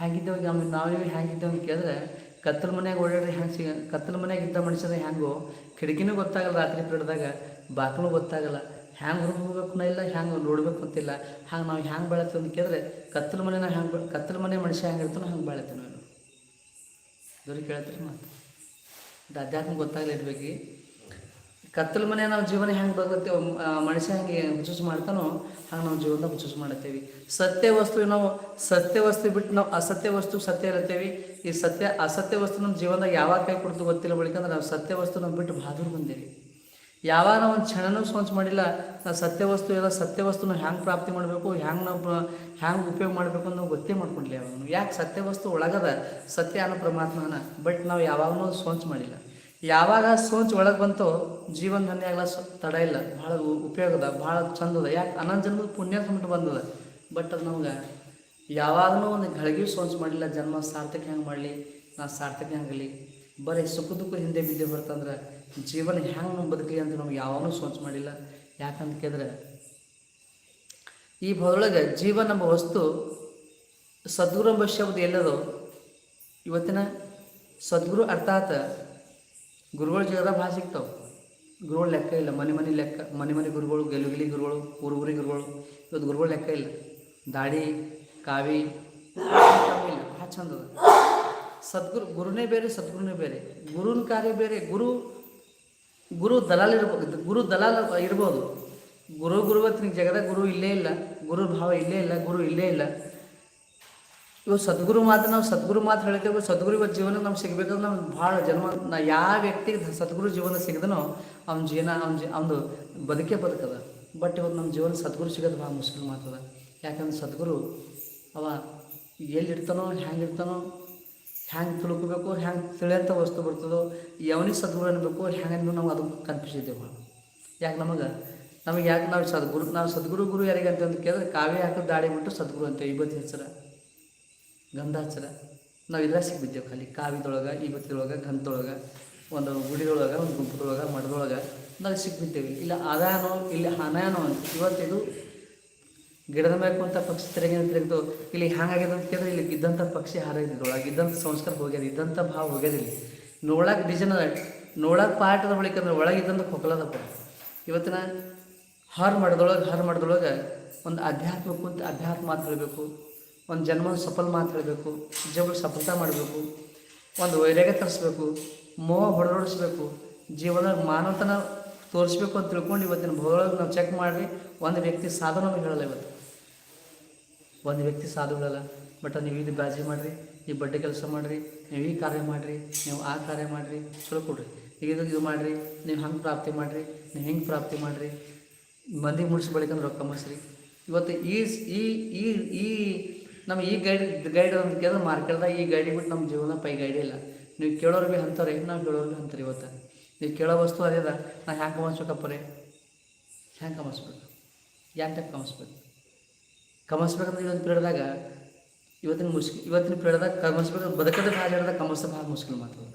ಹೆಂಗಿದ್ದೇವೆ ಆಮೇಲೆ ನಾವೇ ಹ್ಯಾಂಗಿದ್ದೇವೆ ಅಂತ ಕೇಳಿದ್ರೆ, ಕತ್ತಲ ಮನೆಗೆ ಓಡಾಡ್ರಿ ಹೆಂಗೆ ಸಿಗ ಕತ್ತಲ ಮನೆಗೆ ಇದ್ದ ಮನುಷ್ಯನ ಹೆಂಗೋ ಕಿಟಕಿನೂ ಗೊತ್ತಾಗಲ್ಲ ರಾತ್ರಿ ಪೀಡ್ದಾಗ ಬಾಕ್ಲೂ ಗೊತ್ತಾಗಲ್ಲ. ಹ್ಯಾಂಗೆ ಹೊರಗೆ ಹೋಗ್ಬೇಕು ಇಲ್ಲ, ಹ್ಯಾಂಗೆ ನೋಡ್ಬೇಕು ಅಂತಿಲ್ಲ ಹಂಗೆ ನಾವು ಹ್ಯಾಂಗೆ ಬೆಳತ್ತೀವಿ ಅಂತ ಕೇಳಿದ್ರೆ, ಕತ್ತಲ ಮನೆ ನಾವು ಹೆಂಗೆ ಕತ್ತಲ ಮನೆ ಮನುಷ್ಯ ಹೆಂಗೆ ಇರ್ತಾನೋ ಹಂಗೆ ಬೆಳತ್ತೀವಿ ನಾವು ಇವ್ರಿಗೆ ಕೇಳ್ತೀರಿ ಮಾತು ಇದು ಅಧ್ಯಾತ್ಮ ಗೊತ್ತಾಗಲಿ ಇರ್ಬೇಕು ಕತ್ತಲ ಮನೆ ನಾವು ಜೀವನ ಹೆಂಗೆ ಬದುಕತ್ತೇವೆ ಮನುಷ್ಯ ಹೆಂಗೆ ಹುಚ್ಚುಸ್ ಮಾಡ್ತಾನೋ, ಹಂಗೆ ನಾವು ಜೀವನದಾಗ ಹುಚ್ಚುಸ್ ಮಾಡತ್ತೇವೆ ಸತ್ಯ ವಸ್ತು ನಾವು ಸತ್ಯ ವಸ್ತು ಬಿಟ್ಟು ನಾವು ಅಸತ್ಯ ವಸ್ತು ಸತ್ಯ ಇರ್ತೇವೆ ಈ ಸತ್ಯ ಅಸತ್ಯ ವಸ್ತು ನಮ್ಮ ಜೀವನದಾಗ ಯಾವಾಗ ಕೈ ಕೊಡ್ತು ಗೊತ್ತಿಲ್ಲ ಬಳಿಕಂದ್ರೆ ನಾವು ಸತ್ಯ ವಸ್ತು ನಾವು ಬಿಟ್ಟು ಬಹಾದೂರು ಬಂದೇವಿ. ಯಾವಾಗ ನಾವು ಒಂದು ಕ್ಷಣನೂ ಸೋಚ್ ಮಾಡಿಲ್ಲ, ನಾವು ಸತ್ಯ ವಸ್ತು ಎಲ್ಲ ಸತ್ಯ ವಸ್ತುನ ಹ್ಯಾಂಗೆ ಪ್ರಾಪ್ತಿ ಮಾಡಬೇಕು, ಹ್ಯಾಂಗೆ ನಾವು ಹ್ಯಾಂಗೆ ಉಪಯೋಗ ಮಾಡಬೇಕು ಅಂತ ನಾವು ಗೊತ್ತೇ ಮಾಡ್ಕೊಂಡಿಲ್ಲ ಯಾಕೆ ಸತ್ಯ ವಸ್ತು ಒಳಗದ ಸತ್ಯ ಅನ್ನೋ ಪರಮಾತ್ಮನ, ಬಟ್ ನಾವು ಯಾವಾಗಲೂ ಸೋಚ್ ಮಾಡಿಲ್ಲ. ಯಾವಾಗ ಸೋಂಚು ಒಳಗೆ ಬಂತು ಜೀವನ ಧನ್ಯ ಸ- ತಡ ಇಲ್ಲ. ಭಾಳ ಉಪಯೋಗದ ಭಾಳ ಚಂದದ ಯಾಕೆ ಅನಂತ ಜನ್ಮದ ಪುಣ್ಯ ಸಂಬಂಧ ಬಂದದ. ಬಟ್ ಅದು ನಮ್ಗೆ ಯಾವಾಗಲೂ ಒಂದು ಗಳಿಗೆ ಸೋಂಚು ಮಾಡಿಲ್ಲ ಜನ್ಮ ಸಾರ್ಥಕ ಹೆಂಗೆ ಮಾಡಲಿ, ನಾ ಸಾರ್ಥಕ ಹೆಂಗಲಿ. ಬರೀ ಸುಖ ದುಃಖ ಹಿಂದೆ ಬಿದ್ದೆ ಬರ್ತಂದ್ರೆ ಜೀವನ ಹೆಂಗೆ ನಮ್ಗೆ ಬದುಕಲಿ ಅಂತ ನಮ್ಗೆ ಯಾವಾಗಲೂ ಸೋಂಚು ಮಾಡಿಲ್ಲ. ಯಾಕಂತ ಕೇಳಿದ್ರೆ ಈ ಭೌದೊಳಗೆ ಜೀವನ ಎಂಬ ವಸ್ತು ಸದ್ಗುರು ಎಂಬ ಶಬ್ದ ಎಲ್ಲದೋ. ಇವತ್ತಿನ ಸದ್ಗುರು ಅರ್ಥಾತ್ ಗುರುಗಳ ಜಗದ ಭಾಳ ಸಿಗ್ತಾವೆ. ಗುರುಗಳು ಲೆಕ್ಕ ಇಲ್ಲ. ಮನೆ ಮನೆ ಲೆಕ್ಕ, ಮನೆ ಮನೆ ಗುರುಗಳು ಗೆಲುಗಿಲಿ ಗುರುಗಳು ಊರುಗುರಿ ಗುರುಗಳು. ಇವತ್ತು ಗುರುಗಳು ಲೆಕ್ಕ ಇಲ್ಲ. ದಾಡಿ, ಕಾವಿ ಇಲ್ಲ. ಭಾಳ ಚಂದ ಸದ್ಗುರು, ಗುರುನೇ ಬೇರೆ, ಸದ್ಗುರುನೇ ಬೇರೆ. ಗುರುನ ಕಾರ್ಯ ಬೇರೆ. ಗುರು ಗುರು ದಲಾಲ್ ಇರ್ಬೋದು ಗುರು ದಲಾಲ್ ಇರ್ಬೋದು. ಗುರು ಗುರುವತ್ತಿನ ಜಗದ ಗುರು ಇಲ್ಲೇ ಇಲ್ಲ. ಗುರು ಭಾವ ಇಲ್ಲೇ ಇಲ್ಲ. ಗುರು ಇಲ್ಲೇ ಇಲ್ಲ. ಇವತ್ತು ಸದ್ಗುರು ಮಾತ್ರ ನಾವು ಸದ್ಗುರು ಮಾತು ಹೇಳ್ತೇವೆ ಸದ್ಗುರು ಇವತ್ತು ಜೀವನ ನಮ್ಗೆ ಸಿಗ್ಬೇಕಂದ್ರೆ ನಮ್ಗೆ ಭಾಳ ಜನ್ಮ, ನಾ ಯಾವ ವ್ಯಕ್ತಿಗೆ ಸದ್ಗುರು ಜೀವನ ಸಿಗದನೋ ಅವ್ನ ಜೀವನ, ಅವ್ನ ಜಿ ಅವ್ನು ಬದುಕೇ ಬದುಕದ ಬಟ್ ಇವತ್ತು ನಮ್ಮ ಜೀವನ ಸದ್ಗುರು ಸಿಗೋದು ಭಾಳ ಮುಷ್ಕಿಲ್ ಮಾತದ ಯಾಕಂದ್ರೆ ಸದ್ಗುರು ಅವ ಎಲ್ಲಿರ್ತಾನೋ ಹ್ಯಾಂಗೆ ಇರ್ತಾನೋ ಹ್ಯಾಂಗೆ ತಿಳ್ಕೋಬೇಕು, ಹ್ಯಾಂಗೆ ತಿಳಿಯೋಂಥ ವಸ್ತು ಬರ್ತದೋ, ಯಾವನಿಗೆ ಸದ್ಗುರು ಅನ್ಬೇಕು ಹ್ಯಾಂಗೆ ನಾವು ಅದು ಕನ್ಫ್ಯೂಸ್ ಇದ್ದೇವೆ ಯಾಕೆ ನಮಗೆ? ನಮಗೆ ಯಾಕೆ ನಾವು ಸದ್ಗುರು ನಾವು ಸದ್ಗುರು ಗುರು ಯಾರಿಗೆ ಅಂತ ಕೇಳಿದ್ರೆ ಕಾವ್ಯ ಹಾಕಿ ದಾಡಿ ಬಿಟ್ಟು ಸದ್ಗುರು ಅಂತ ಇವತ್ತು ಹೆಸರ. ಗಂಧಾಚರ ನಾವು ಇದ್ರಾಗ ಸಿಕ್ಬಿದ್ದೇವೆ ಖಾಲಿ ಕಾವ್ಯದೊಳಗೆ ಇವತ್ತಿದೊಳಗೆ ಗಂಧದೊಳಗೆ, ಒಂದು ಗುಡಿದೊಳಗೆ, ಒಂದು ಗುಂಪದೊಳಗೆ, ಮಠದೊಳಗೆ ನಾವು ಸಿಕ್ಬಿದ್ದೇವೆ. ಇಲ್ಲ ಅದಾನೋ ಇಲ್ಲಿ ಹನಾನೋ ಅಂತ. ಇವತ್ತಿದು ಗಿಡದ ಮೇಲೆ ಕುಂತ ಪಕ್ಷಿ ತೆರೆಗೆ ತೆರೆದು ಇಲ್ಲಿ ಹ್ಯಾಂಗಾಗ್ಯದ ಅಂತ ಕೇಳಿದ್ರೆ ಇಲ್ಲಿ ಇದ್ದಂಥ ಪಕ್ಷಿ ಹಾರಾಗಿದೆ ಒಳಗೆ ಇದ್ದಂಥ ಸಂಸ್ಕಾರ ಹೋಗ್ಯದ, ಇದ್ದಂಥ ಭಾವ ಹೋಗ್ಯದಿಲ್ಲ ನೋಡಕ್ಕೆ ಡಿಸೈನ್ ಅದ ನೋಡಕ್ಕೆ ಅದ ಬಳಿಕ ಅಂದ್ರೆ ಒಳಗೆ ಇದ್ದಂಥ ಕೊಕ್ಕಲದಪ್ಪ ಇವತ್ತಿನ ಹಾರ್ ಮಾಡಿದೊಳಗೆ ಹಾರ್ ಮಾಡಿದೊಳಗೆ ಒಂದು ಅಧ್ಯಾತ್ಮಕ್ಕೂ ಅಂತ ಅಧ್ಯಾತ್ಮ ಅಂತ ಹೇಳಬೇಕು. ಒಂದು ಜನ್ಮ ಸಫಲ ಮಾತಾಡಬೇಕು ಜೀವನ ಸಫಲತಾ ಮಾಡಬೇಕು, ಒಂದು ವೈರಾಗ್ಯ ತರಿಸ್ಬೇಕು, ಮೋಹ ಹೊಡೆದೋಡಿಸ್ಬೇಕು ಜೀವನದಾಗ ಮಾನವತನ ತೋರಿಸ್ಬೇಕು ಅಂತ ತಿಳ್ಕೊಂಡು ಇವತ್ತಿನ ಭೂಗೊಳಗೆ ನಾವು ಚೆಕ್ ಮಾಡಿ ಒಂದು ವ್ಯಕ್ತಿ ಸಾಧು ನಮಗೆ ಹೇಳಲ್ಲ ಇವತ್ತು. ಒಂದು ವ್ಯಕ್ತಿ ಸಾಧು ಹೇಳಲ್ಲ. ಬಟ್ ನೀವು ಇದು ಬಾಜಿ ಮಾಡಿರಿ, ಈ ಬಡ್ಡೆ ಕೆಲಸ ಮಾಡಿರಿ, ನೀವು ಈ ಕಾರ್ಯ ಮಾಡಿರಿ, ನೀವು ಆ ಕಾರ್ಯ ಮಾಡಿರಿ, ಚಲೋ ಕೊಡ್ರಿ. ಈಗ ಇದು ಇದು ಮಾಡಿರಿ, ನೀವು ಹಂಗೆ ಪ್ರಾಪ್ತಿ ಮಾಡಿರಿ, ನೀವು ಹೆಂಗೆ ಪ್ರಾಪ್ತಿ ಮಾಡಿರಿ, ಮಂದಿ ಮುಡಿಸಿ ಬಳಿಕಂದ್ರೆ ರೊಕ್ಕ ಮುಡಿಸ್ರಿ. ಇವತ್ತು ಈ ಈ ಈ ನಮ್ಮ ಈ ಗೈಡ್ ಗೈಡ್ ಕೇಳಿದ್ರೆ ಮಾರ್ಕೆಟ್ದಾಗ ಈ ಗೈಡಿ ಬಿಟ್ಟು ನಮ್ಮ ಜೀವನ ಪೈ ಗೈಡೇ ಇಲ್ಲ. ನೀವು ಕೇಳೋರು ಭೀ ಅಂತಾರೆ ನಾವು ಕೇಳೋರು ಭೀ ಅಂತಾರೆ ಇವತ್ತು. ನೀವು ಕೇಳೋ ವಸ್ತು ಅದೇ ಅದ. ನಾ ಹ್ಯಾಂಗೆ ಕಮಿಸ್ಬೇಕಪ್ಪ ರೀ ಹ್ಯಾಂಗೆ ಕಮಸ್ಬೇಕು? ಯಾವ ಟೈಪ್ ಕಮಸ್ಬೇಕು? ಕಮಸ್ಬೇಕಂದ್ರೆ ಇವತ್ತು ಪೀರಿಯಡ್ದಾಗ, ಇವತ್ತಿನ ಮುಷ್ಕಿ ಇವತ್ತಿನ ಪೀರಿಯಡ್ದಾಗ ಕಮಸ್ಬೇಕು ಬದುಕದೇ ಭಾಳ ಜಡದ ಕಮಸ ಭಾಳ ಮುಷ್ಕಿಲ್ ಮಾತದ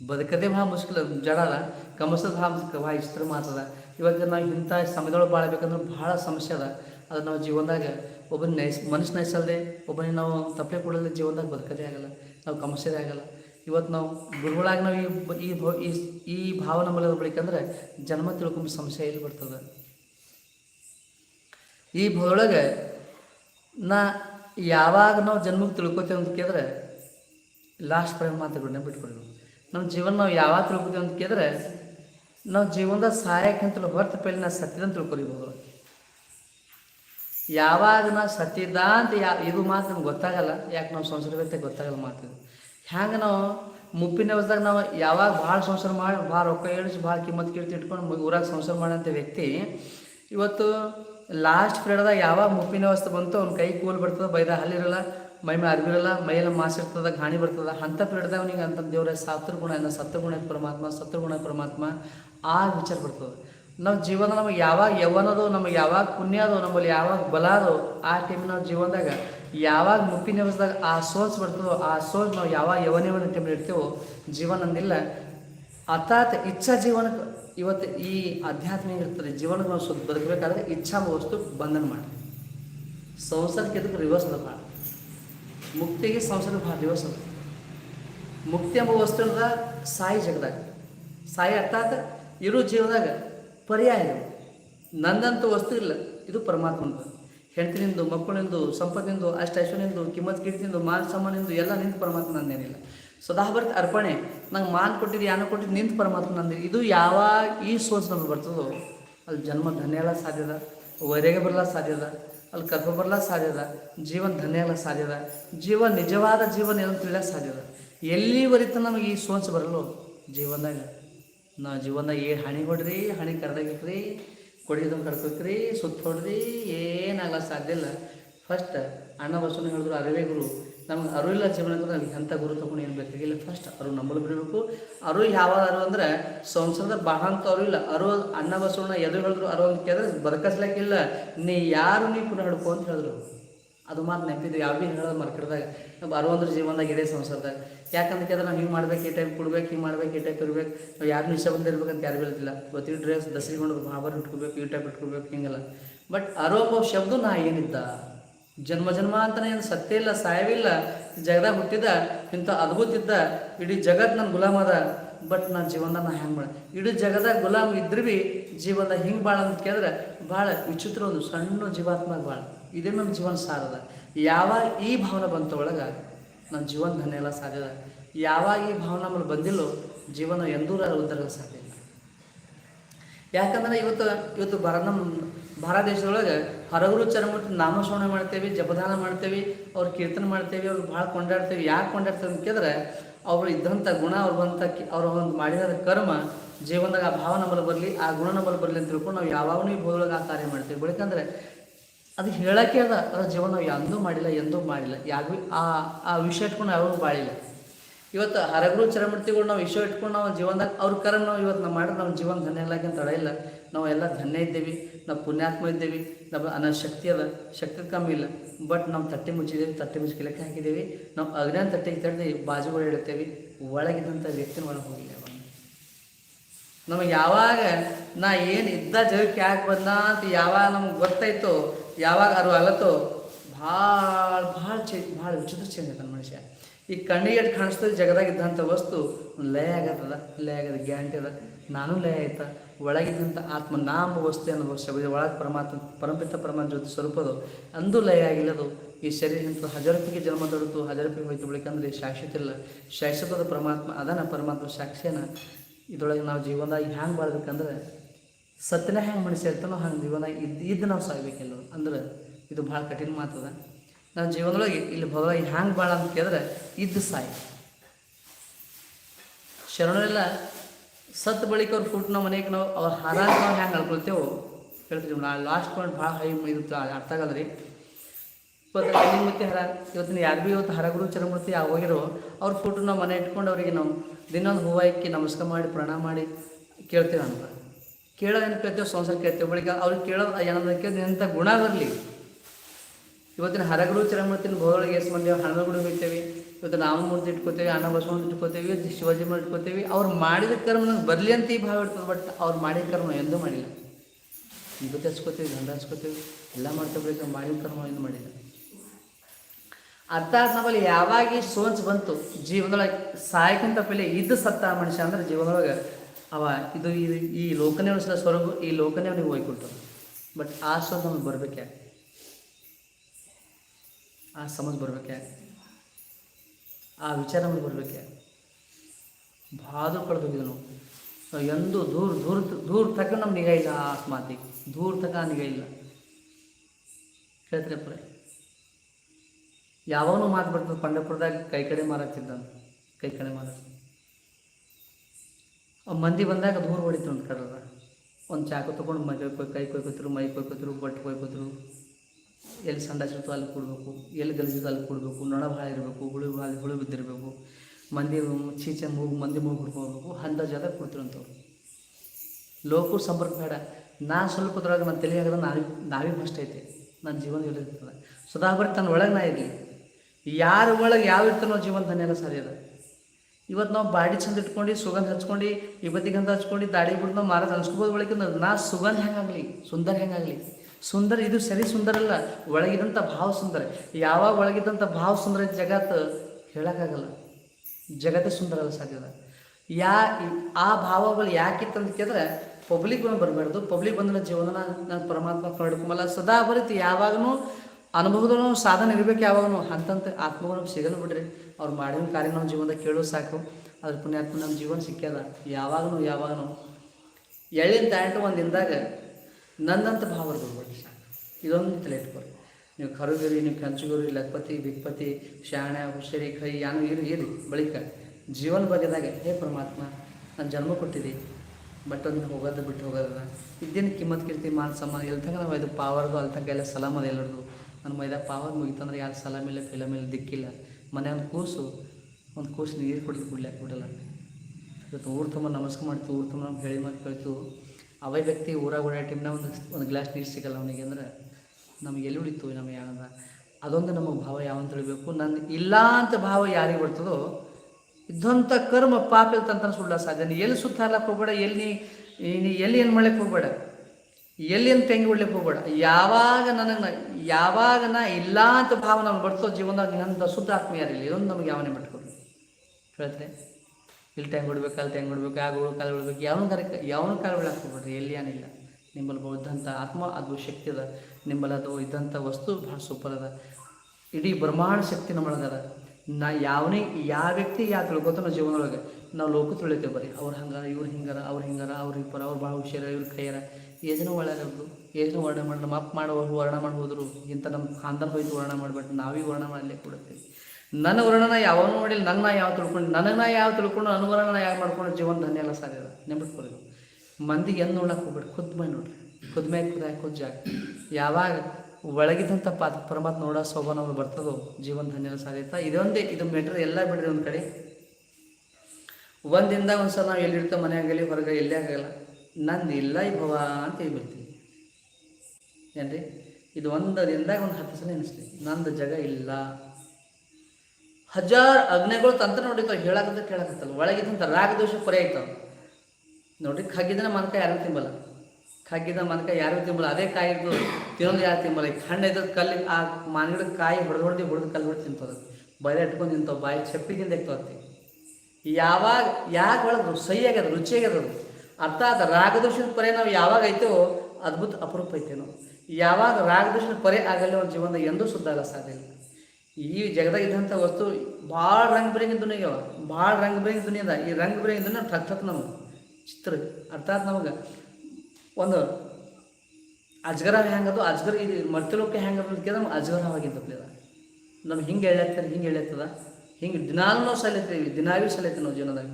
ಬದುಕದೇ ಭಾಳ ಮುಷ್ಕಿಲ್ ಜಡ ಅದ. ಕಮಸದ ಭಾಳ ಭಾಳ ಇಷ್ಟ ಮಾತದ ಇವತ್ತು ನಾವು ಇಂಥ ಸಮಯದೊಳಗೆ ಬಾಳ್ಬೇಕಂದ್ರೆ ಭಾಳ ಸಮಸ್ಯೆ ಅದ. ಅದು ನಾವು ಜೀವನದಾಗ ಒಬ್ಬನ ನೈಸ್ ಮನುಷ್ಯ ನೈಸಲ್ದೆ ಒಬ್ಬನಿಗೆ ನಾವು ತಪ್ಪಲೆ ಕೊಡಲ್ದೆ ಜೀವನದಾಗ ಬದುಕದೇ ಆಗಲ್ಲ, ನಾವು ಕಮಸದೇ ಆಗಲ್ಲ. ಇವತ್ತು ನಾವು ಗುರುಗಳಾಗಿ ನಾವು ಈ ಈ ಈ ಭಾವ ನಮ್ಮಲ್ಲಿ ಬಳಿಕಂದ್ರೆ ಜನ್ಮ ತಿಳ್ಕೊಂಬ ಸಮಸ್ಯೆ ಇಲ್ಲಿ ಬರ್ತದೆ. ಈ ಭಾವೊಳಗೆ ನಾ ಯಾವಾಗ ನಾವು ಜನ್ಮಕ್ಕೆ ತಿಳ್ಕೊತೇವೆ ಅಂತ ಕೇಳಿದ್ರೆ ಲಾಸ್ಟ್ ಪ್ರೇಮ ಮಾತುಗಳನ್ನ ಬಿಟ್ಕೊಡ್ಬೇಕು ನಮ್ಮ ಜೀವನ ನಾವು ಯಾವಾಗ ತಿಳ್ಕೊತೇವೆ ಅಂತ ಕೇಳಿದ್ರೆ, ನಾವು ಜೀವನದಾಗ ಅಂತ ಹೊರತು ಪೈಲಿ ನಾ ಸತ್ಯದಂತ ತಿಳ್ಕೊರಿಬೋದು ಯಾವಾಗ ನಾ ಸತ್ತಿದ್ದ ಅಂತ ಯಾ ಇದು ಮಾತು ನಮ್ಗೆ ಗೊತ್ತಾಗಲ್ಲ. ಯಾಕೆ ನಾವು ಸಂಸಾರ ವ್ಯಕ್ತಿ ಗೊತ್ತಾಗಲ್ಲ ಮಾತು ಹ್ಯಾಂಗೆ ನಾವು ಮುಪ್ಪಿನ ಅವಸ್ಥಾಗ ನಾವು ಯಾವಾಗ ಭಾಳ ಸಂಸಾರ ಮಾಡಿ ಭಾಳ ರೊಕ್ಕ ಏಳಿಸಿ ಭಾಳ ಕಿಮ್ಮತ್ತು ಕೀರ್ತಿ ಇಟ್ಕೊಂಡು ಊರಾಗ ಸಂಸಾರ ಮಾಡೋಂಥ ವ್ಯಕ್ತಿ, ಇವತ್ತು ಲಾಸ್ಟ್ ಪೀರಿಯಡ್ದಾಗ ಯಾವಾಗ ಮುಪ್ಪಿನ ವ್ಯವಸ್ಥೆ ಬಂತು ಅವ್ನ ಕೈ ಕೂಲ್ ಬರ್ತದೆ, ಬೈದ ಹಲ್ಲಿರಲ್ಲ ಮೈ ಮೇಲೆ ಅರ್ಬಿರಲ್ಲ ಮೈಯೆಲ್ಲ ಮಾಸಿರ್ತದ ಗಾಣಿ ಬರ್ತದ ಅಂಥ ಪೀರಿಯಡ್ದಾಗ ಅಂತ ದೇವ್ರ ಸತ್ರುಗುಣ ಗುಣ ಸತ್ರುಗುಣ ಪರಮಾತ್ಮ ಸತ್ರುಗುಣ ಗುಣ ಪರಮಾತ್ಮ, ಆ ವಿಚಾರ ಬರ್ತದೆ. ನಾವು ಜೀವನ ನಮಗೆ ಯಾವಾಗ ಯವನದು, ನಮಗೆ ಯಾವಾಗ ಪುಣ್ಯ ಅದು ನಮ್ಮಲ್ಲಿ ಯಾವಾಗ ಬಲ ಅದು ಆ ಟೈಮ್ ನಾವು ಜೀವನದಾಗ ಯಾವಾಗ ಮುಪ್ಪಿನ ಅವಸ್ಥದಾಗ ಆ ಸೋಚ್ ಬರ್ತದೋ, ಆ ಸೋಚ್ ನಾವು ಯಾವಾಗ ಯವನ ಟೈಮ್ ಇರ್ತೇವೋ ಜೀವನ ಅಂದಿಲ್ಲ. ಅರ್ಥಾತ್ ಇಚ್ಛಾ ಜೀವನಕ್ಕೆ ಇವತ್ತು ಈ ಆಧ್ಯಾತ್ಮ ಇರ್ತದೆ ಜೀವನಕ್ಕೆ ನಾವು ಸ್ವಲ್ಪ ಬದುಕಬೇಕಾದ್ರೆ ಇಚ್ಛಾ ವಸ್ತು ಬಂಧನ ಮಾಡಿ. ಸಂಸಾರಕ್ಕೆ ಇದಕ್ಕೆ ರಿವರ್ಸ್ ಅದ ಭಾಳ ಮುಕ್ತಿಗೆ ಸಂಸಾರಕ್ಕೆ ಭಾಳ ರಿವರ್ಸ್ ಅದ. ಮುಕ್ತಿ ಎಂಬ ವಸ್ತು ಅಂದ್ರೆ ಸಾಯಿ ಜಗದಾಗ. ಸಾಯಿ ಅರ್ಥಾತ್ ಇರೋ ಜೀವನದಾಗ ಪರ್ಯಾಯ. ನಂದಂತೂ ವಸ್ತು ಇಲ್ಲ. ಇದು ಪರಮಾತ್ಮಂದು. ಹೆಂಡತಿನಿಂದು, ಮಕ್ಕಳಿಂದು, ಸಂಪತ್ತಿಂದು, ಅಷ್ಟ ಐಶ್ವರ್ಯಂದು ಕಿಮ್ಮತ್ ಕೀರ್ತಿಂದು ಮಾನ ಸಮಾನಿಂದು ಎಲ್ಲ ನಿಂತು ಪರಮಾತ್ಮ ನಂದೇನಿಲ್ಲ ಸದಾಭರ್ತ ಅರ್ಪಣೆ, ನಂಗೆ ಮಾನ್ ಕೊಟ್ಟಿದ್ದು, ಯಾನ ಕೊಟ್ಟಿದ್ದು ನಿಂತು ಪರಮಾತ್ಮ ನಂದಿ. ಇದು ಯಾವಾಗ ಈ ಸೋಚ್ ನಮಗೆ ಬರ್ತದೋ, ಅಲ್ಲಿ ಜನ್ಮ ಧನ್ಯಲ ಸಾಧ್ಯದ ವರೆಗೆ ಬರಲ ಸಾಧ್ಯದ, ಅಲ್ಲಿ ಕರ್ಪ ಬರಲ ಸಾಧ್ಯದ, ಜೀವನ ಧನ್ಯಲ ಸಾಧ್ಯದ, ಜೀವನ ನಿಜವಾದ ಜೀವನ ಏನು ತಿಳಿಯಕ್ಕೆ ಸಾಧ್ಯದ. ಎಲ್ಲಿವರೆತ ನಮಗೆ ಈ ಸೋಚ್ ಬರಲು ಜೀವನದಾಗ. ನಾ ಜೀವನದಾಗ ಏನು ಹಣಿ ಹೊಡ್ರಿ ಹಣಿ ಕರ್ದಾಗಿಕ್ರಿ ಕೊಡಿದ ಕರ್ಕೋಕ್ರಿ, ಸುತ್ತ ಹೊಡ್ರಿ ಏನಾಗಲ್ಲ ಸಾಧ್ಯ ಇಲ್ಲ. ಫಸ್ಟ್ ಅಣ್ಣ ಬಸವನ ಹೇಳಿದ್ರು, ಅರಿವೇ ಗುರು, ನಮ್ಗೆ ಅರು ಇಲ್ಲ ಅಂದ್ರೆ ನಮ್ಗೆ ಎಂಥ ಗುರು ತಗೊಂಡು ಏನು ಬೇಕಾಗಿಲ್ಲ. ಫಸ್ಟ್ ಅರು ನಂಬಲು ಬಿಡಬೇಕು. ಅರು ಯಾವ ಅರು ಅಂದ್ರೆ ಸಂಸಾರದ ಬಹಳ ಅಂತ ಅರು ಇಲ್ಲ. ಅರು ಅಣ್ಣ ಬಸವಣ್ಣ ಎದುರು ಹೇಳಿದ್ರು, ಅರು ಅಂತ ಕೇಳಿದ್ರೆ ಬದುಕಸ್ಲಿಕ್ಕಿಲ್ಲ ನೀ ಯಾರು ನೀ ಪುನಃ ಹಿಡ್ಕೊ ಅಂತ ಹೇಳಿದ್ರು. ಅದು ಮಾತು ನೆನಪಿದ್ದು ಯಾವ ಭೀ ಹೇಳೋದು ಮಾರ್ಕೆಟ್ದಾಗ ಅರು ಅಂದ್ರೆ ಜೀವನದಾಗ ಇದೆ ಸಂಸಾರದಾಗ. ಯಾಕಂತ ಕೇಳಿದ್ರೆ ನಾವು ಹಿಂಗೆ ಮಾಡ್ಬೇಕು, ಈ ಟೈಪ್ ಕೊಡ್ಬೇಕು, ಹಿಂಗೆ ಮಾಡ್ಬೇಕು, ಈ ಟೈಪ್ ಇರ್ಬೇಕು. ನಾವು ಯಾರು ಇಷ್ಟ ಇರ್ಬೇಕು ಯಾರು ಹೇಳ್ತಿಲ್ಲ ಈ ಡ್ರೆಸ್ ದಸರಿಗೊಂಡು ಬಾಬರ್ ಇಟ್ಕೋಬೇಕು ಈ ಟೈಪ್ ಇಟ್ಕೋಬೇಕು ಹಿಂಗೆಲ್ಲ. ಬಟ್ ಆರೋಪ ಶಬ್ದ ನಾ ಏನಿದ್ದ? ಜನ್ಮ ಜನ್ಮ ಏನು ಸತ್ಯ ಇಲ್ಲ ಸಾಯವಿಲ್ಲ ಜಗದಾಗ ಹುಟ್ಟಿದ, ಇಂಥ ಅದ್ಭುತ ಇದ್ದ ಇಡೀ ಜಗತ್ ನನ್ನ ಗುಲಾಮ ಅದ. ಬಟ್ ನನ್ನ ಜೀವನದಾಗ ನಾ ಹೆಂಗೆ ಮಾಡ? ಇಡೀ ಜಗದಾಗ ಗುಲಾಮ್ ಇದ್ರೆ ಭೀ ಜೀವನದಾಗ ಹಿಂಗೆ ಭಾಳ ಅಂತ ಕೇಳಿದ್ರೆ ಭಾಳ ವಿಚಿತ್ರ ಒಂದು ಸಣ್ಣ ಜೀವಾತ್ಮ ಭಾಳ ಇದೇ ನಮ್ಮ ಜೀವನ ಸಾರದ. ಯಾವಾಗ ಈ ಭಾವನೆ ಬಂತ ಒಳಗೆ ನನ್ನ ಜೀವನ ಧನ್ಯ ಎಲ್ಲ ಸಾಧ್ಯದ ಯಾವಾಗ ಈ ಭಾವನೆ ನಮ್ಮಲ್ಲಿ ಬಂದಿಲ್ಲೋ ಜೀವನ ಎಂದೂರ ಉದ್ಧಾರ ಸಾಧ್ಯ ಇಲ್ಲ. ಯಾಕಂದ್ರೆ ಇವತ್ತು ಇವತ್ತು ಬರ ನಮ್ಮ ಭಾರತ ದೇಶದೊಳಗೆ ಹರಗುರು ಚರಮುಟ್ಟು ನಾಮಶ್ರವಣ ಮಾಡ್ತೇವೆ, ಜಪದಾನ ಮಾಡ್ತೇವೆ, ಅವ್ರ ಕೀರ್ತನೆ ಮಾಡ್ತೇವೆ, ಅವ್ರು ಭಾಳ ಕೊಂಡಾಡ್ತೇವೆ. ಯಾಕೆ ಕೊಂಡಾಡ್ತೇವೆ ಅಂತಂದ್ರೆ ಅವ್ರು ಇದ್ದಂಥ ಗುಣ, ಅವ್ರು ಬಂತ ಅವ್ರ ಒಂದು ಮಾಡಿದ ಕರ್ಮ ಜೀವನದಾಗ ಆ ಭಾವ ನಮ್ಮಲ್ಲಿ ಬರಲಿ, ಆ ಗುಣ ನಮ್ಮಲ್ಲಿ ಬರಲಿ ಅಂತ ತಿಳ್ಕೊಂಡು ನಾವು ಯಾವಾಗಲೂ ಈ ಆ ಕಾರ್ಯ ಮಾಡ್ತೇವೆ. ಬೆಳಕಂದ್ರೆ ಅದು ಹೇಳೋಕ್ಕೆ ಅದ. ಅದರ ಜೀವನ ನಾವು ಎಂದೂ ಮಾಡಿಲ್ಲ ಎಂದೂ ಮಾಡಿಲ್ಲ. ಯಾವ ಆ ಆ ವಿಷಯ ಇಟ್ಕೊಂಡು ಯಾವಾಗೂ ಬಾಳಿಲ್ಲ. ಇವತ್ತು ಹರಗುರು ಚರಮೂರ್ತಿಗಳು ನಾವು ವಿಷಯ ಇಟ್ಕೊಂಡು ನಾವು ಜೀವನದಾಗ, ಅವ್ರ ಕರ ನಾವು ಇವತ್ತು ನಾವು ಮಾಡಿದ್ರೆ ನಮ್ಮ ಜೀವನ ಧನ್ಯ ಇಲ್ಲ ಅಂತ ತಡ ಇಲ್ಲ. ನಾವು ಎಲ್ಲ ಧನ್ಯ ಇದ್ದೇವೆ. ನಾವು ಪುಣ್ಯಾತ್ಮ ಇದ್ದೇವೆ. ನಮ್ಮ ಅನ್ನೋ ಶಕ್ತಿ ಅದ. ಶಕ್ತಿ ಕಮ್ಮಿ ಇಲ್ಲ. ಬಟ್ ನಾವು ತಟ್ಟೆ ಮುಚ್ಚಿದ್ದೇವೆ, ತಟ್ಟೆ ಮುಚ್ಚಿ ಕಿಲಕ್ಕೆ ಹಾಕಿದ್ದೇವೆ. ನಾವು ಅಗ್ನಾನ ತಟ್ಟೆಗೆ ತಡೆದು ಬಾಜುಗಳು ಇಡ್ತೇವೆ ಒಳಗಿದ್ದಂಥ ವ್ಯಕ್ತಿನ ಒಳಗೆ ಹೋಗಿಲ್ಲ ನಮಗೆ ಯಾವಾಗ ನಾ ಏನು ಇದ್ದ ಜಗಕ್ಕೆ ಯಾಕೆ ಬಂದ ಅಂತ ಯಾವಾಗ ನಮ್ಗೆ ಗೊತ್ತಾಯ್ತೋ ಯಾವಾಗ ಅರು ಆಗತ್ತೋ, ಭಾಳ ಭಾಳ ಚೇ ಭಾಳ ವಿಚಿತ್ರ ಚೇಂಜ್ ಆಯ್ತಾನ ಮನುಷ್ಯ. ಈ ಕಣ್ಣಿಗೆ ಕಾಣಿಸ್ತದೆ, ಜಗದಾಗ ಇದ್ದಂಥ ವಸ್ತು ಲಯ ಆಗತ್ತದ ಲಯ ಆಗದ ಗ್ಯಾರಂಟಿ ಅದ, ನಾನು ಲಯ ಆಯ್ತ. ಒಳಗಿದ್ದಂಥ ಆತ್ಮ ನಾಮ ವಸ್ತು ಅನ್ನೋದು ಶಬ್ದ ಒಳಗೆ ಪರಮಾತ್ಮ, ಪರಂಪಿತ ಪರಮಾತ್ಮ ಜೊತೆ ಸ್ವರೂಪದು ಅಂದು. ಲಯ ಆಗಿಲ್ಲದು ಈ ಶರೀರ ನಿಂತು ಹಜರಪಿಗೆ ಜನ್ಮ ದೊಡ್ತು ಹಜರಪಿಗೆ ಹೋಯ್ತು ಬಳಿಕಂದ್ರೆ ಶಾಶ್ವತ ಇಲ್ಲ. ಶಾಶ್ವತದ ಪರಮಾತ್ಮ ಅದನ್ನ ಪರಮಾತ್ಮ ಸಾಕ್ಷ್ಯನ ಇದ್ರೊಳಗೆ ನಾವು ಜೀವನದಾಗ ಹ್ಯಾಂಗೆ ಬಾಳ್ಬೇಕಂದ್ರೆ ಸತ್ಯನ ಹೆಂಗೆ ಮನುಷ್ಯ ಇರ್ತಾನೋ ಹಂಗೆ ಜೀವನ ಇದ್ದು ಇದ್ದು ನಾವು ಸಾಯ್ಬೇಕೆಲ್ಲ ಅಂದ್ರೆ ಇದು ಭಾಳ ಕಠಿಣ ಮಾತದ ನಮ್ಮ ಜೀವನದೊಳಗೆ ಇಲ್ಲಿ ಭಗವ ಹ್ಯಾಂಗೆ ಭಾಳ ಅಂತ ಕೇಳಿದ್ರೆ ಇದ್ದು ಸಾಯಿ. ಶರಣರೆಲ್ಲ ಸತ್ ಬಳಿಕ ಅವ್ರ ಫುಟ್ ನಾವು ಮನೆಗೆ ನಾವು ಅವ್ರ ಹಾರಾಗ ನಾವು ಹ್ಯಾಂಗೆ ಅಳ್ಕೊಳ್ತೇವೆ ಹೇಳ್ತೀವಿ ನಾ ಲಾಸ್ಟ್ ಪಾಯಿಂಟ್ ಭಾಳ ಹೈ ಇರುತ್ತೆ ಅರ್ಥ ಆಗಲ್ಲ ರೀ. ಇವತ್ತು ಹರ ಇವತ್ತಿನ ಯಾರು ಭೀ ಇವತ್ತು ಹರಗುರು ಚರಮೂರ್ತಿ ಹೋಗಿರೋ ಅವ್ರ ಫೋಟೋ ನಾವು ಮನೆ ಇಟ್ಕೊಂಡು ಅವರಿಗೆ ನಾವು ದಿನೊಂದು ಹೂವು ಇಕ್ಕಿ ನಮಸ್ಕಾರ ಮಾಡಿ, ಪ್ರಣಾಮ ಮಾಡಿ ಕೇಳ್ತೀವಿ ಅಂತ ಕೇಳೋದೇನು ಕೇಳ್ತೇವೆ ಸಂಸಾರ ಕೇಳ್ತೇವೆ. ಬಳಿಕ ಅವ್ರಿಗೆ ಕೇಳೋ ಏನಂದ್ರೆ ಕೇಳಿದ್ರೆ ಎಂಥ ಗುಣ ಬರಲಿ. ಇವತ್ತಿನ ಹರಗುರು ಚರಮೂರ್ತಿನ ಭೋಗಳಿಗೆ ಎಸ್ ಮಂದಿ ಹಣದ ಗುಡಿ ಹೋಗ್ತೇವೆ. ಇವತ್ತು ರಾಮಮೂರ್ತಿ ಇಟ್ಕೋತೇವೆ, ಅನ್ನ ಬಸವಣ್ಣ ಇಟ್ಕೋತೇವೆ ಶಿವಾಜಿ ಮಾಡಿ ಇಟ್ಕೋತೇವೆ. ಅವ್ರು ಮಾಡಿದ ಕರ್ಮ ನಂಗೆ ಬರಲಿ ಅಂತ ಈ ಭಾವ ಇರ್ತದೆ, ಬಟ್ ಅವ್ರು ಮಾಡಿದ ಕರ್ಮ ಎಂದೂ ಮಾಡಿಲ್ಲ. ಇವತ್ತು ಹಚ್ಕೋತೀವಿ ಗಂಡ ಹಚ್ಕೋತೀವಿ. ಎಲ್ಲ ಮಾಡ್ತೇವೆ ಮಾಡಿದ ಕರ್ಮ ಎಂದು ಮಾಡಿಲ್ಲ. ಅರ್ಥಾತ್ ನಮ್ಮಲ್ಲಿ ಯಾವಾಗ ಈ ಸೋಂಚ್ ಬಂತು, ಜೀವನದೊಳಗೆ ಸಾಯಕ್ಕಿಂತ ಪೆಲೆ ಇದ್ದು ಸತ್ತ ಮನುಷ್ಯ ಅಂದ್ರೆ ಜೀವನದೊಳಗೆ ಅವ ಇದು ಇದು ಈ ಲೋಕನೇ ಒಂದು ಸಲ ಸ್ವರ್ಗ ಈ ಲೋಕನೇ ಅವನಿಗೆ ಹೋಗ್ಕೊಟ್ಟು ಬಟ್ ಆ ಸ್ವರ್ಗ ನಮಗೆ ಬರ್ಬೇಕೆ ಆ ಸಮಜ್ ಬರ್ಬೇಕೆ ಆ ವಿಚಾರ ನಮಗೆ ಬರ್ಬೇಕೆ ಭಾಳ ಕಳೆದೋಗಿದ್ವು ನಾವು ನಾವು ಎಂದು ದೂರ ದೂರ ದೂರ ತಕ ನಮ್ಗೆ ನಿಗಾ ಇಲ್ಲ ಆ ಮಾತಿಗೆ ದೂರ ತಕ ನಿಗಾ ಇಲ್ಲ. ಹೇಳ್ತೀರಪ್ಪ ಯಾವಾಗಲೂ ಮಾತು ಬರ್ತದೆ ಪಂಡಪುರದಾಗ ಕೈ ಕಡೆ ಮಾರಾಕ್ತಿದ್ದ ಕೈ ಕಡೆ ಮಾರ ಮಂದಿ ಬಂದಾಗ ದೂರ ಹೊಡಿತು ಅಂತ ಕರ್ರ ಒಂದು ಚಾಕು ತೊಗೊಂಡು ಮೈ ಕೊಯ್ ಕೈ ಕೊಯ್ಕೋತಿರು ಮೈ ಕೊಯ್ಕೋತಿರು ಬಟ್ಟೆ ಕೊಯ್ಕೋತಿರು ಎಲ್ಲಿ ಸಂಡಾಸಿರ್ತೋ ಅಲ್ಲಿ ಕೊಡಬೇಕು, ಎಲ್ಲಿ ಗಲೀಜಿರ್ತೋ ಅಲ್ಲಿ ಕೊಡಬೇಕು, ನೊಣ ಭಾಳ ಇರಬೇಕು, ಹುಳು ಭಾಳ ಹುಳು ಬಿದ್ದಿರಬೇಕು. ಮಂದಿ ಚೀಚೆ ಮೂಗು, ಮಂದಿ ಮೂಗು ಹುಡ್ಕೋಬೇಕು ಅಂಥ ಜಾಗ ಕೊಡ್ತಿರಂಥವ್ರು ಲೋಕು ಸಂಪರ್ಕ ಬೇಡ. ನಾ ಸ್ವಲ್ಪದ್ರೊಳಗೆ ನನ್ನ ತಲೆ ಆಗದ ನಾವೇ ನಾವೇ ಫಸ್ಟ್ ಐತೆ. ನನ್ನ ಜೀವನ ಇರ್ತದೆ ಸದಾ ಬರೀ ತನ್ನ ಒಳಗೆ ನಾ ಇರಲಿ. ಯಾರ ಒಳಗೆ ಯಾವ ಇರ್ತಾನೋ ಜೀವನ ಧನ್ಯನ ಸರಿ ಅದ. ಇವತ್ತು ನಾವು ಬಾಡಿ ಚಂದ ಇಟ್ಕೊಂಡು, ಸುಗಂಧ ಹಚ್ಕೊಂಡು ಇವತ್ತಿಗೆ ಗಂಧ ಹಚ್ಕೊಂಡು ದಾಡಿ ಬಿಟ್ಟು ನಾವು ಮಾರೋದು ಅನ್ಸ್ಕೋಬೋದು ಒಳಗೆ ನಾ ಸುಗಂಧ ಹೆಂಗಾಗಲಿ? ಸುಂದರ ಹೆಂಗಾಗಲಿ? ಸುಂದರ, ಇದು ಸರಿ ಸುಂದರ ಅಲ್ಲ ಒಳಗಿದಂಥ ಭಾವ ಸುಂದರ. ಯಾವಾಗ ಒಳಗಿದ್ದಂಥ ಭಾವ ಸುಂದರ ಜಗತ್ತು ಹೇಳೋಕ್ಕಾಗಲ್ಲ. ಜಗತ್ತೇ ಸುಂದರ ಅಲ್ಲ ಸಾಧ್ಯದ ಯಾ ಆ ಭಾವಗಳು ಯಾಕಿತ್ತಂತ ಕೇಳಿದ್ರೆ ಪಬ್ಲಿಕ್ ಬರಬಾರ್ದು. ಪಬ್ಲಿಕ್ ಬಂದ ಜೀವನ ನಾನು ಪರಮಾತ್ಮ ಕಂಡುಕೊಂಬಲ್ಲ ಸದಾ ಬರೀತಿ ಯಾವಾಗಲೂ ಅನುಭವದ ಸಾಧನೆ ಇರಬೇಕು ಯಾವಾಗಲೂ ಅಂತಂತ ಆತ್ಮಗಳು ಸಿಗಲ್ಲ ಬಿಡ್ರಿ. ಅವ್ರು ಮಾಡಿದ ಕಾರ್ಯ ನಮ್ಮ ಜೀವನದಾಗ ಕೇಳೋ ಸಾಕು. ಅದ್ರ ಪುಣ್ಯಾತ್ಮ ನಮ್ಮ ಜೀವನ ಸಿಕ್ಕ್ಯದ. ಯಾವಾಗಲೂ ಯಾವಾಗಲೂ. ಎಳ್ಳಿನ ತಾಂಟು ಒಂದು ದಿನದಾಗ ನಂದಂತ ಭಾವ ಬರ್ಬೋದು ಸಾಕು. ಇದೊಂದು ತಲೆ ಇಟ್ಕೊರಿ. ನೀವು ಕರುಗಿರಿ ನೀವು ಕಂಚುಗುರಿ, ಲಕ್ಪತಿ, ಬಿಕ್ಪತಿ, ಶಾಣ, ಹುಷರಿ, ಕೈ, ಯಾನು, ಇರಿ ಇರಿ. ಬಳಿಕ ಜೀವನ ಬಗ್ಗೆದಾಗ, ಹೇ ಪರಮಾತ್ಮ, ನಾನು ಜನ್ಮ ಕೊಟ್ಟಿದ್ದೆ ಬಟ್ ಒಂದು ಹೋಗೋದು, ಬಿಟ್ಟು ಹೋಗೋದ ಇದ್ದೇನು ಕಿಮ್ಮತ್, ಕೀರ್ತಿ, ಮಾನ ಸಮಾನ ಎಲ್ಲಿ ತನಕ ನಾವು ಇದು ಪಾವರ್ದು ಅಲ್ಲಿ ತನಕ ಎಲ್ಲ ಸಲಾಮ್ ಅದ ಎಲ್ಲರದು ನನ್ನ ಮೈದ ಪಾವರ್ ಮುಗಿತಂದ್ರೆ ಯಾರು ಸಲಾಮಿಲ್ಲ ಇಲ್ಲ ಫಿಲಮ್ ಇಲ್ಲ ದಿಕ್ಕಿಲ್ಲ. ಮನೆ ಒಂದು ಕೂಸು ಒಂದು ಕೂಸು ನೀರು ಕುಡಿದು ಬಿಡ್ಲಾಕ ಬಿಡಲ್ಲ ಇವತ್ತು ಊರು ತುಂಬ ನಮಸ್ಕಾರ ಮಾಡ್ತೀವಿ, ಊರು ತುಂಬ ಹೇಳಿ ಮಾತು ಕೇಳ್ತು ಅವೇ ವ್ಯಕ್ತಿ ಊರಾಗ ಓಡಾಡೋ ಟೈಮ್ನ ಒಂದು ಒಂದು ಗ್ಲಾಸ್ ನೀರು ಸಿಗಲ್ಲ ಅವನಿಗೆ ಅಂದ್ರೆ ನಮ್ಗೆ ಎಲ್ಲಿ ಉಳಿತು ನಮಗೆ ಯಾವಾಗ ಅದೊಂದು ನಮಗೆ ಭಾವ ಯಾವಂತ ತಿಳಿಬೇಕು. ನನ್ನ ಇಲ್ಲ ಅಂತ ಭಾವ ಯಾರಿಗೆ ಬರ್ತದೋ, ಇದ್ದಂಥ ಕರ್ಮ ಪಾಪ ಇಲ್ತಂತ ಸುಳ್ಳ ಸಾಧ್ಯ. ನೀ ಎಲ್ಲಿ ಸುತ್ತಾರ್ಲಕ್ಕೆ ಹೋಗ್ಬೇಡ, ಎಲ್ಲಿ ನೀ ಎಲ್ಲಿ ಏನು ಮಾಡ್ಲಿಕ್ಕೆ ಹೋಗ್ಬೇಡ? ಎಲ್ಲಿ ಅಂತ ತೆಂಗಿ ಬಿಡ್ಲಿಕ್ಕೆ ಹೋಗ್ಬೇಡ. ಯಾವಾಗ ನನಗೆ ಯಾವಾಗ ನಾ ಇಲ್ಲ ಅಂತ ಭಾವನೆ ಬರ್ತೋ ಜೀವನದಾಗ ನನ್ನ ಶುದ್ಧ ಆತ್ಮೀಯರಿಲ್ಲ ಇದೊಂದು ನಮಗೆ ಯಾವನೇ ಬಿಟ್ಕೊಡ್ಲಿ ಹೇಳ್ತಾರೆ ಇಲ್ಲಿ ಟೈಮ್ ಬಿಡ್ಬೇಕು, ಅಲ್ಲಿ ಟೈಮ್ ಬಿಡ್ಬೇಕು ಆಗ ಕಾಲು ಬಿಡ್ಬೇಕು. ಯಾವನ ಯಾವ ಯಾವನ ಕಾಲು ಬಿಡಕ್ಕೆ ಹೋಗ್ಬೇಡ್ರಿ? ಎಲ್ಲಿ ಏನಿಲ್ಲ ನಿಮ್ಮಲ್ಲಿ ಇದ್ದಂಥ ಆತ್ಮ, ಅದು ಶಕ್ತಿ ಅದ. ನಿಮ್ಮಲ್ಲಿ ಅದು ಇದ್ದಂಥ ವಸ್ತು ಭಾಳ ಸೂಪರ್ ಅದ. ಇಡೀ ಬ್ರಹ್ಮಾಂಡ ಶಕ್ತಿ ನಮ್ಮೊಳಗದ ನಾ ಯಾವನೇ ಯಾವ ವ್ಯಕ್ತಿ, ಯಾ ತಿಳ್ಕೊತಾನೋ ಜೀವನದೊಳಗೆ ನಾವು ಲೋಕ ತಿಳಿತೇವೆ ಬರೀ. ಅವ್ರು ಹಂಗಾರ, ಇವ್ರು ಹಿಂಗಾರ, ಅವ್ರು ಹಿಂಗಾರ, ಅವ್ರು ಇಬ್ಬರ, ಅವ್ರು ಭಾಳ ಹುಷಾರ, ಇವ್ರು ಕೈಯಾರ. ಏಜನೂ ಒಳ್ಳೆಯದು ಏಜನೂ ವರ್ಣ ಮಾಡಿ ನಮ್ಮ ಮಾಡುವ ಮಾಡೋ ವರ್ಣ ಮಾಡಿ ಇಂಥ ನಮ್ಮ ಖಾನ್ದಾನ ಹೋಯ್ತು ವರ್ಣ ಮಾಡಿಬಿಟ್ಟು ನಾವೀ ವರ್ಣ ಮಾಡಲಿಕ್ಕೆ ಕೊಡುತ್ತೀವಿ ನನ್ನ ವರ್ಣನ ಯಾವ ನೋಡಿಲ್ಲ ನನ್ನ ಯಾವ ತಿಳ್ಕೊಂಡು, ನನಗೆ ಯಾವ ತಿಳ್ಕೊಂಡು ಅನುವರ್ಣ ಯಾವ ಮಾಡ್ಕೊಂಡು ಜೀವನ ಧನ್ಯ ಎಲ್ಲ ಸಾಧ್ಯ ನೆಂಬಿಟ್ಕೊಳ್ಳಿ ಮಂದಿಗೆ ಎಂದು ನೋಡಕ್ಕೆ ಹೋಗ್ಬೇಡಿ, ಖುದ್ ಮೈ ನೋಡ್ರಿ, ಖುದ್ ಮೈ ಖುದಾಯ ಖುದ್ ಜಾಗ. ಯಾವಾಗ ಒಳಗಿದ್ದಂಥ ಪಾತ್ರ ಪರಮಾತ್ಮ ನೋಡೋ ಸ್ವಭಾವ ಅವ್ರು ಬರ್ತದೋ, ಜೀವನ ಧನ್ಯ ಸಾಧ್ಯತೆ ಇದೊಂದೇ ಇದು. ಮೆಟ್ರ್ ಎಲ್ಲ ಬಿಡ್ರಿ ಒಂದು ಕಡೆ. ಒಂದಿಂದ ಒಂದು ಸಲ ನಾವು ಎಲ್ಲಿರ್ತೇವೆ ಮನೆಯಾಗಲಿ ಹೊರಗೆ, ಎಲ್ಲೇ ಆಗಲ್ಲ. ನಂದು ಇಲ್ಲ ಈ ಭವ ಅಂತ ಹೇಳ್ಬಿಡ್ತೀವಿ ಏನ್ರಿ? ಇದು ಒಂದು ದಿನದಾಗ ಒಂದು ಹತ್ತು ಸಲ ಎನಿಸ್ಲಿ ನಂದು ಜಗ ಇಲ್ಲ. ಹಜಾರ್ ಅಗ್ನಿಗಳು ತಂತ್ರ ನೋಡಿತಾವ ಹೇಳಕತ್ತ ಕೇಳಕತ್ತಲ್ಲ. ಒಳಗಿದ್ದಂಥ ರಾಗದೋಷ ಪರಿ ಆಯ್ತವ ನೋಡ್ರಿ ಖಗ್ಗಿದ ಮನಕ ಯಾರು ತಿಂಬಲ್ಲ. ಖಗ್ಗಿದ ಮನಕ ಯಾರು ತಿಂಬಲ್ಲ. ಅದೇ ಕಾಯಿ ಇದ್ದು ತಿನ್ನೋದು ಯಾರು ತಿಂಬಲ್ಲ. ಈಗ ಹಣ್ಣು ಇದ್ದ ಕಲ್ಲಿ, ಆ ಮನಗಿಡ ಕಾಯಿ ಹೊಡೆದು ಹೊಡೆದು ಹೊಡೆದು ಕಲ್ಲು ಹೊಡೆದು ತಿಂತದ. ಬಯಲು ಇಟ್ಕೊಂಡು ತಿಂತಾವ, ಬಾಯಿ ಚಪ್ಪಿಗಿಂದ ಇರ್ತವತ್ತಿ ಯಾವಾಗ, ಯಾಕೆ ಒಳಗೆ ಸಹಿ ಆಗ್ಯದ ರುಚಿ ಅದು. ಅರ್ಥಾತ್ ರಾಗದೋಷದ ಪರೆ ನಾವು ಯಾವಾಗ ಐತೋ ಅದ್ಭುತ ಅಪರೂಪ ಐತೆ ನಾವು ಯಾವಾಗ ರಾಗದೋಷದ ಪರೆ ಆಗಲ್ಲ ಅವ್ರ ಜೀವನದಾಗ ಎಂದೂ ಸುದ್ದಾಗ ಸಾಧ್ಯ ಇಲ್ಲ. ಈ ಜಗದಾಗ ಇದ್ದಂಥ ವಸ್ತು ಭಾಳ ರಂಗ್ ಬಿರಂಗಿ ದುನಿಯ ಭಾಳ ರಂಗ್ ಬಿರಂಗಿ ದುನಿಯದ ಈ ರಂಗ್ ಬಿರಂಗಿ ದುನಿಯ ಠಕ್ ಠಕ್ ನಮಗೆ. ಚಿತ್ರ ಅರ್ಥಾತ್ ನಮಗೆ? ಒಂದು ಅಜ್ಗರ ಹೆಂಗದು, ಅಜ್ಗರ ಇದು ಮರ್ತಿಲೋಕೆ ಹೆಂಗದ ಅಂತ ನಮ್ಗೆ ಅಜ್ಗರವಾಗಿದ್ದಪ್ಪ ಇದು ನಮ್ಗೆ ಹಿಂಗೆ ಹೇಳತ್ತಾರೆ ಹಿಂಗೆ ಹೇಳತ್ತದ ಹಿಂಗೆ ದಿನಾಲೂ ನಾವು ದಿನಾಲೂ ದಿನಾವೂ ನಾವು ಜೀವನದಾಗ.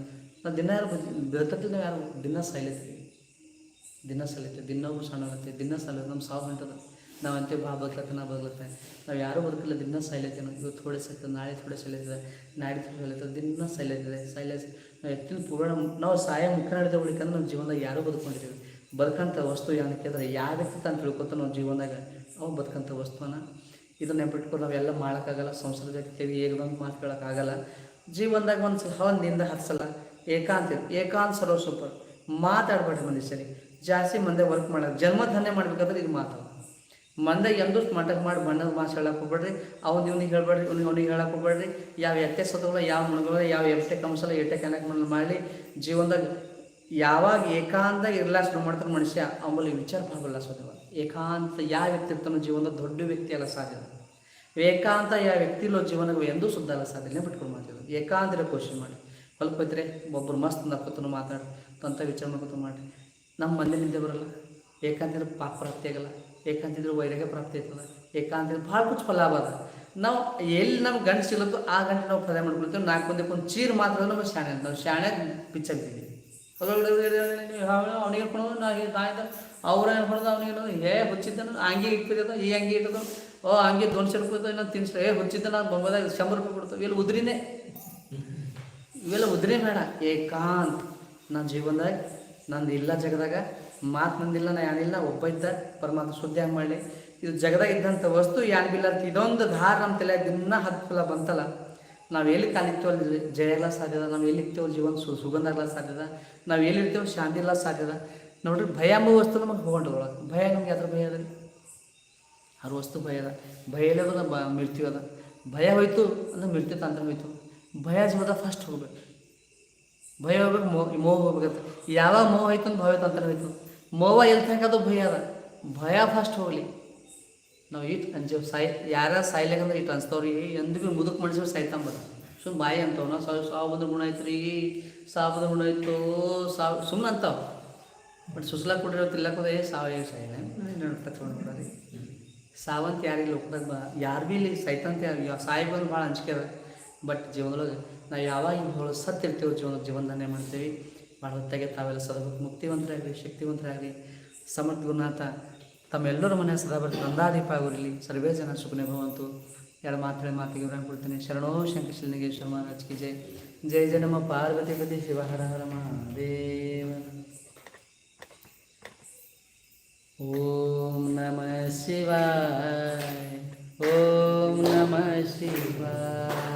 ನಾವು ದಿನ ಯಾರು ಬೆಳತಕ್ಕೆ ನಾವು ಯಾರು ದಿನ ಸೈಲತ್ತೀವಿ ದಿನ ಸಲೈತೆ ದಿನವೂ ಸಣ್ಣ ಆಗುತ್ತೆ ದಿನ ಸಲ ನಮ್ಮ ಸಾವು ಹೊಂಟದ. ನಾವು ಅಂತೆ ಬಾ ಬಗ್ಲತ್ತೆ ನಾ ಬಗ್ಲತ್ತೆ ನಾವು ಯಾರೂ ಬದುಕಿಲ್ಲ, ದಿನ ಸೈಲೈತೆ ನಾವು ಇವತ್ತು ಥೋಡೆ ಸೈತೆ ನಾಳೆ ಥೋಡೆ ಸೈಲೈತಿದೆ ನಾಳೆ ಥೋಡೆ ಸೈಲೈತೆ ದಿನ ಸೈಲೈತದೆ ಸೈಲೈಸ್ ನಾವು ಎತ್ತಿನ ಪೂರ್ಣ, ನಾವು ಸಾಯ ಮುಖ ನಡೆದ ಉಳಿಕಂದ್ರೆ ನಮ್ಮ ಜೀವನದಾಗ ಯಾರೂ ಬದುಕೊಂಡಿದ್ದೀವಿ ಬದುಕಂಥ ವಸ್ತು ಏನಕ್ಕೆ ಅಂದರೆ ಯಾವ ವ್ಯಕ್ತಿ ತಾನು ತಿಳ್ಕೊತ ನಾವು ಜೀವನದಾಗ ನಾವು ಬದುಕಂಥ ವಸ್ತುವನ್ನ ಇದನ್ನ ನೆನ್ಪಿಟ್ಕೊಂಡು ನಾವೆಲ್ಲ ಮಾಡೋಕ್ಕಾಗಲ್ಲ ಸಂಸಾರದ ಹೇಗೆ ಬಂದು ಮಾತು ಕೇಳೋಕ್ಕಾಗಲ್ಲ. ಜೀವನದಾಗ ಒಂದು ಸಲ ಒಂದು ನಿಂದ ಸಲ ಏಕಾಂತ. ಏಕಾಂತ ಸರ್ವ ಸೂಪರ್ ಮಾತಾಡ್ಬೇಡ್ರಿ ಮನುಷ್ಯರಿಗೆ ಜಾಸ್ತಿ ಮಂದೆ ವರ್ಕ್ ಮಾಡೋದು ಜನ್ಮ ಧನ್ಯ ಮಾಡ್ಬೇಕಾದ್ರೆ ಇದು ಮಾತು. ಮಂದೆ ಎಂದು ಮಾಟಕ್ಕೆ ಮಾಡಿ ಬಣ್ಣದ ಮಾತು ಹೇಳಕ್ಕೆ ಹೋಗ್ಬೇಡ್ರಿ. ಅವ್ನು ಇವ್ನಿಗೆ ಹೇಳ್ಬೇಡ್ರಿ, ಇವ್ನಿಗೆ ಅವ್ನಿಗೆ ಹೇಳಕ್ಕೆ ಹೋಗ್ಬೇಡ್ರಿ. ಯಾವ ಎತ್ತೆ ಸತ್ತಗಳ ಯಾವ ಮುಳುಗಳ ಯಾವ ಎಷ್ಟೇ ಕಂಸಲ್ಲ ಎಟ್ಟೆ ಕನೆಕ್ಟ್ ಮಾಡಲಿ. ಜೀವನದಾಗ ಯಾವಾಗ ಏಕಾಂತ ಇರ್ಲಾಸ್ ಮಾಡ್ತಾರೆ ಮನುಷ್ಯ ಆಮೇಲೆ ವಿಚಾರ ಮಾಡಬಲ್ಲ ಸಾಧ್ಯವ ಏಕಾಂತ ಯಾವ ವ್ಯಕ್ತಿ ಇರ್ತಾನೋ ಜೀವನದ ದೊಡ್ಡ ವ್ಯಕ್ತಿ ಅಲ್ಲ ಸಾಧ್ಯ ಏಕಾಂತ ಯಾವ ವ್ಯಕ್ತಿ ಇಲ್ಲೋ ಜೀವನಕ್ಕೆ ಎಂದೂ ಸುದ್ದ ಅಲ್ಲ ಸಾಧ್ಯ ಬಿಟ್ಕೊಂಡು ಮಾಡ್ತೀವಿ ಏಕಾಂತ ಇರೋ ಕೋಶಿಶ್ ಮಾಡಿ. ಇದ್ರೆ ಒಬ್ಬರು ಮಸ್ತ್ ನಕ್ಕೂ ಮಾತಾಡಿ ತಂತ ವಿಚಾರ ಮಾಡ್ಕೊತ ಮಾಡಿ ನಮ್ಮ ಮನೇಲಿ ನಿದ್ದೆ ಬರಲ್ಲ ಏಕಾಂತಿದ್ರೆ ಪಾಪ ಪ್ರಾಪ್ತಿ ಆಗಲ್ಲ ಏಕಾಂತಿದ್ರೆ ವೈರಾಗ್ಯ ಪ್ರಾಪ್ತಿ ಆಯ್ತದ ಏಕಾಂತಿದ್ರೆ ಭಾಳ ಕುಚ್ ಫಲ ಅದ ನಾವು ಎಲ್ಲಿ ನಮ್ಗೆ ಗಂಟು ಸಿಗುತ್ತೋ ಆ ಗಂಟೆ ನಾವು ಫಲ ಮಾಡ್ಕೊಳ್ತೀವಿ ನಾಲ್ಕು ಮಂದಿ ಒಂದು ಚೀರ್ ಮಾತ್ರ ನಮ್ಮ ಶಾಣೆ ಅಂತ ನಾವು ಶಾಣೆ ಬಿಚ್ಚಾಗ್ತೀವಿ ಅವನಿಗೆ ಹೇಳ್ಕೊಂಡು ಅವ್ರ ಹೇಳ್ಕೊಂಡು ಅವನಿಗೆ ಹೇ ಹುಚ್ಚಿದ್ದನು ಹಂಗೆ ಇಟ್ಬಿದ್ದದ ಈ ಹಂಗೆ ಇಟ್ಟದ ಓ ಹಂಗೆ ದೊನ್ಸೆ ರೂಪಾಯಿ ಇನ್ನೊಂದು ತಿನ್ಸ ಏ ಹುಚ್ಚಿದ್ದ ನಾನು ಬೊಂಬದಾಗ ಶಂಬರ್ ರೂಪಾಯಿ ಕೊಡ್ತಾವೆ ಇಲ್ಲಿ ಉದ್ರಿನೇ ಇವೆಲ್ಲ ಉದ್ರೆ ಬೇಡ. ಏಕಾಂತ್. ನನ್ನ ಜೀವನದಾಗ, ನಂದು ಇಲ್ಲ ಜಗದಾಗ, ಮಾತು ನಂದಿಲ್ಲ, ನಾ ಯಾನಿಲ್ಲ, ಒಬ್ಬ ಇದ್ದ, ಪರಮಾತ್ಮ ಶುದ್ಧಿಯಾಗಿ ಮಾಡಲಿ. ಇದು ಜಗದಾಗ ಇದ್ದಂಥ ವಸ್ತು ಯಾನ್ ಬಿಲ್ಲ ಅಂತ ಇದೊಂದು ಧಾರ ನಮ್ಮ ತಲೆ ದಿನ ಹತ್ತು ಫಲ ಬಂತಲ್ಲ. ನಾವು ಎಲ್ಲಿ ಕಾಲಿತ್ತು ಅಲ್ಲಿ ಜಯ ಎಲ್ಲ ಸಾಧ್ಯದ, ನಾವು ಎಲ್ಲಿರ್ತೇವೆ ಜೀವನ ಸು ಸುಗಂಧ ಎಲ್ಲ ಸಾಧ್ಯದ, ನಾವು ಎಲ್ಲಿರ್ತೇವೆ ಶಾಂತಿ ಎಲ್ಲ ಸಾಧ್ಯದ. ನೋಡ್ರಿ, ಭಯ ಎಂಬ ವಸ್ತು ನಮಗೆ ಹೋಗೊಂಡ್ರೊಳಗೆ ಭಯ ನಮ್ಗೆ ಯಾವ್ದ್ರ ಭಯ ಅದ? ವಸ್ತು ಭಯ ಅದ. ಭಯ ಇಲ್ಲದ ಬ ಅದ. ಭಯ ಹೋಯ್ತು ಅಂದ್ರೆ ಮಿರ್ತಿ ತಂತ್ರ ಹೋಯ್ತು. ಭಯ ಜೀವದ ಫಸ್ಟ್ ಹೋಗ್ಬೇಕು. ಭಯ ಹೋಗ್ಬೇಕು ಮೋ ಮೋಹ ಹೋಗ್ಬೇಕಂತ. ಯಾವಾಗ ಮೋಹ ಆಯ್ತು ಅಂತ ಭಯ ತಂತ್ರ ಆಯ್ತು ಮೋಹ ಎಲ್ಲಿ ತನಕ ಅದು ಭಯ ಅದ. ಭಯ ಫಸ್ಟ್ ಹೋಗ್ಲಿ. ನಾವು ಇಟ್ಟು ಅಂಜೇವ್ ಸಾಯ್ ಯಾರ ಸಾಯ್ಲಿಕ್ಕಂದ್ರೆ ಇಟ್ಟು ಅನ್ಸ್ತವ್ರಿ ಎಂದಿಗೂ ಮುದುಕ್ ಮನುಷ್ಯರು ಸಾಯ್ತಂಬರ ಸುಮ್ಮನೆ ಬಾಯಿ ಅಂತವ್ ನಾವು ಸಾವು ಸಾವು ಬಂದ್ರೆ ಗುಣ ಐತ್ರಿ ಸಾವು ಬಂದ್ರೆ ಗುಣ ಆಯ್ತು ಸಾವು ಸುಮ್ಮನೆ ಅಂತಾವ. ಬಟ್ ಸುಸ್ಲಾ ಕೊಟ್ಟಿರೋ ಏ ಸಾಯಿಲ್ಲ ತಗೊಂಡ್ಬಿಡ್ರಿ ಸಾವಂತ ಯಾರಿಗೆ ಲೋಕದಾಗ ಬಾ. ಯಾರು ಭೀ ಇಲ್ಲಿ ಸೈತಂತ ಯಾರು ಸಾಯಿ ಬಂದು ಭಾಳ ಅಂಜಿಕೆ ಅದ. ಬಟ್ ಜೀವನದೊಳಗೆ ನಾವು ಯಾವಾಗ ಹಿಂಗೆ ಸತ್ತಿರ್ತೀವಿ ಜೀವನ ಜೀವನದನ್ನೇ ಮಾಡ್ತೀವಿ. ಭಾಳ ಹೊತ್ತಾಗೆ ತಾವೆಲ್ಲ ಸದಾ ಮುಕ್ತಿವಂತರಾಗಲಿ ಶಕ್ತಿವಂತರಾಗಲಿ ಸಮರ್ಥ ಗುರುನಾಥ, ತಮ್ಮೆಲ್ಲರ ಮನೆ ಸದಾ ಬರ್ತಾರೆ ನಂದಾದೀಪ ಆಗೋರಿಲಿ ಸರ್ವೇ ಜನ ಸುಖನೆ ಭವಂತು ಎರಡು ಮಾತ್ರ ಮಾತಿಗೆ ವಿವರ ಕೊಡ್ತೀನಿ. ಶರಣೋ ಶಂಕರಶಿಲನಿಗೇಶ್ವರ ಮಹಾರಾಜ್ ಕಿ ಜೈ. ಜೈ ಜಯ ನಮ್ಮ ಪಾರ್ವತಿ ಪತಿ ಶಿವ ಹರ ಹರ ಮಹಾದೇವ. ಓಂ ನಮಃ ಶಿವಾಯ. ಓಂ ನಮಃ ಶಿವಾಯ.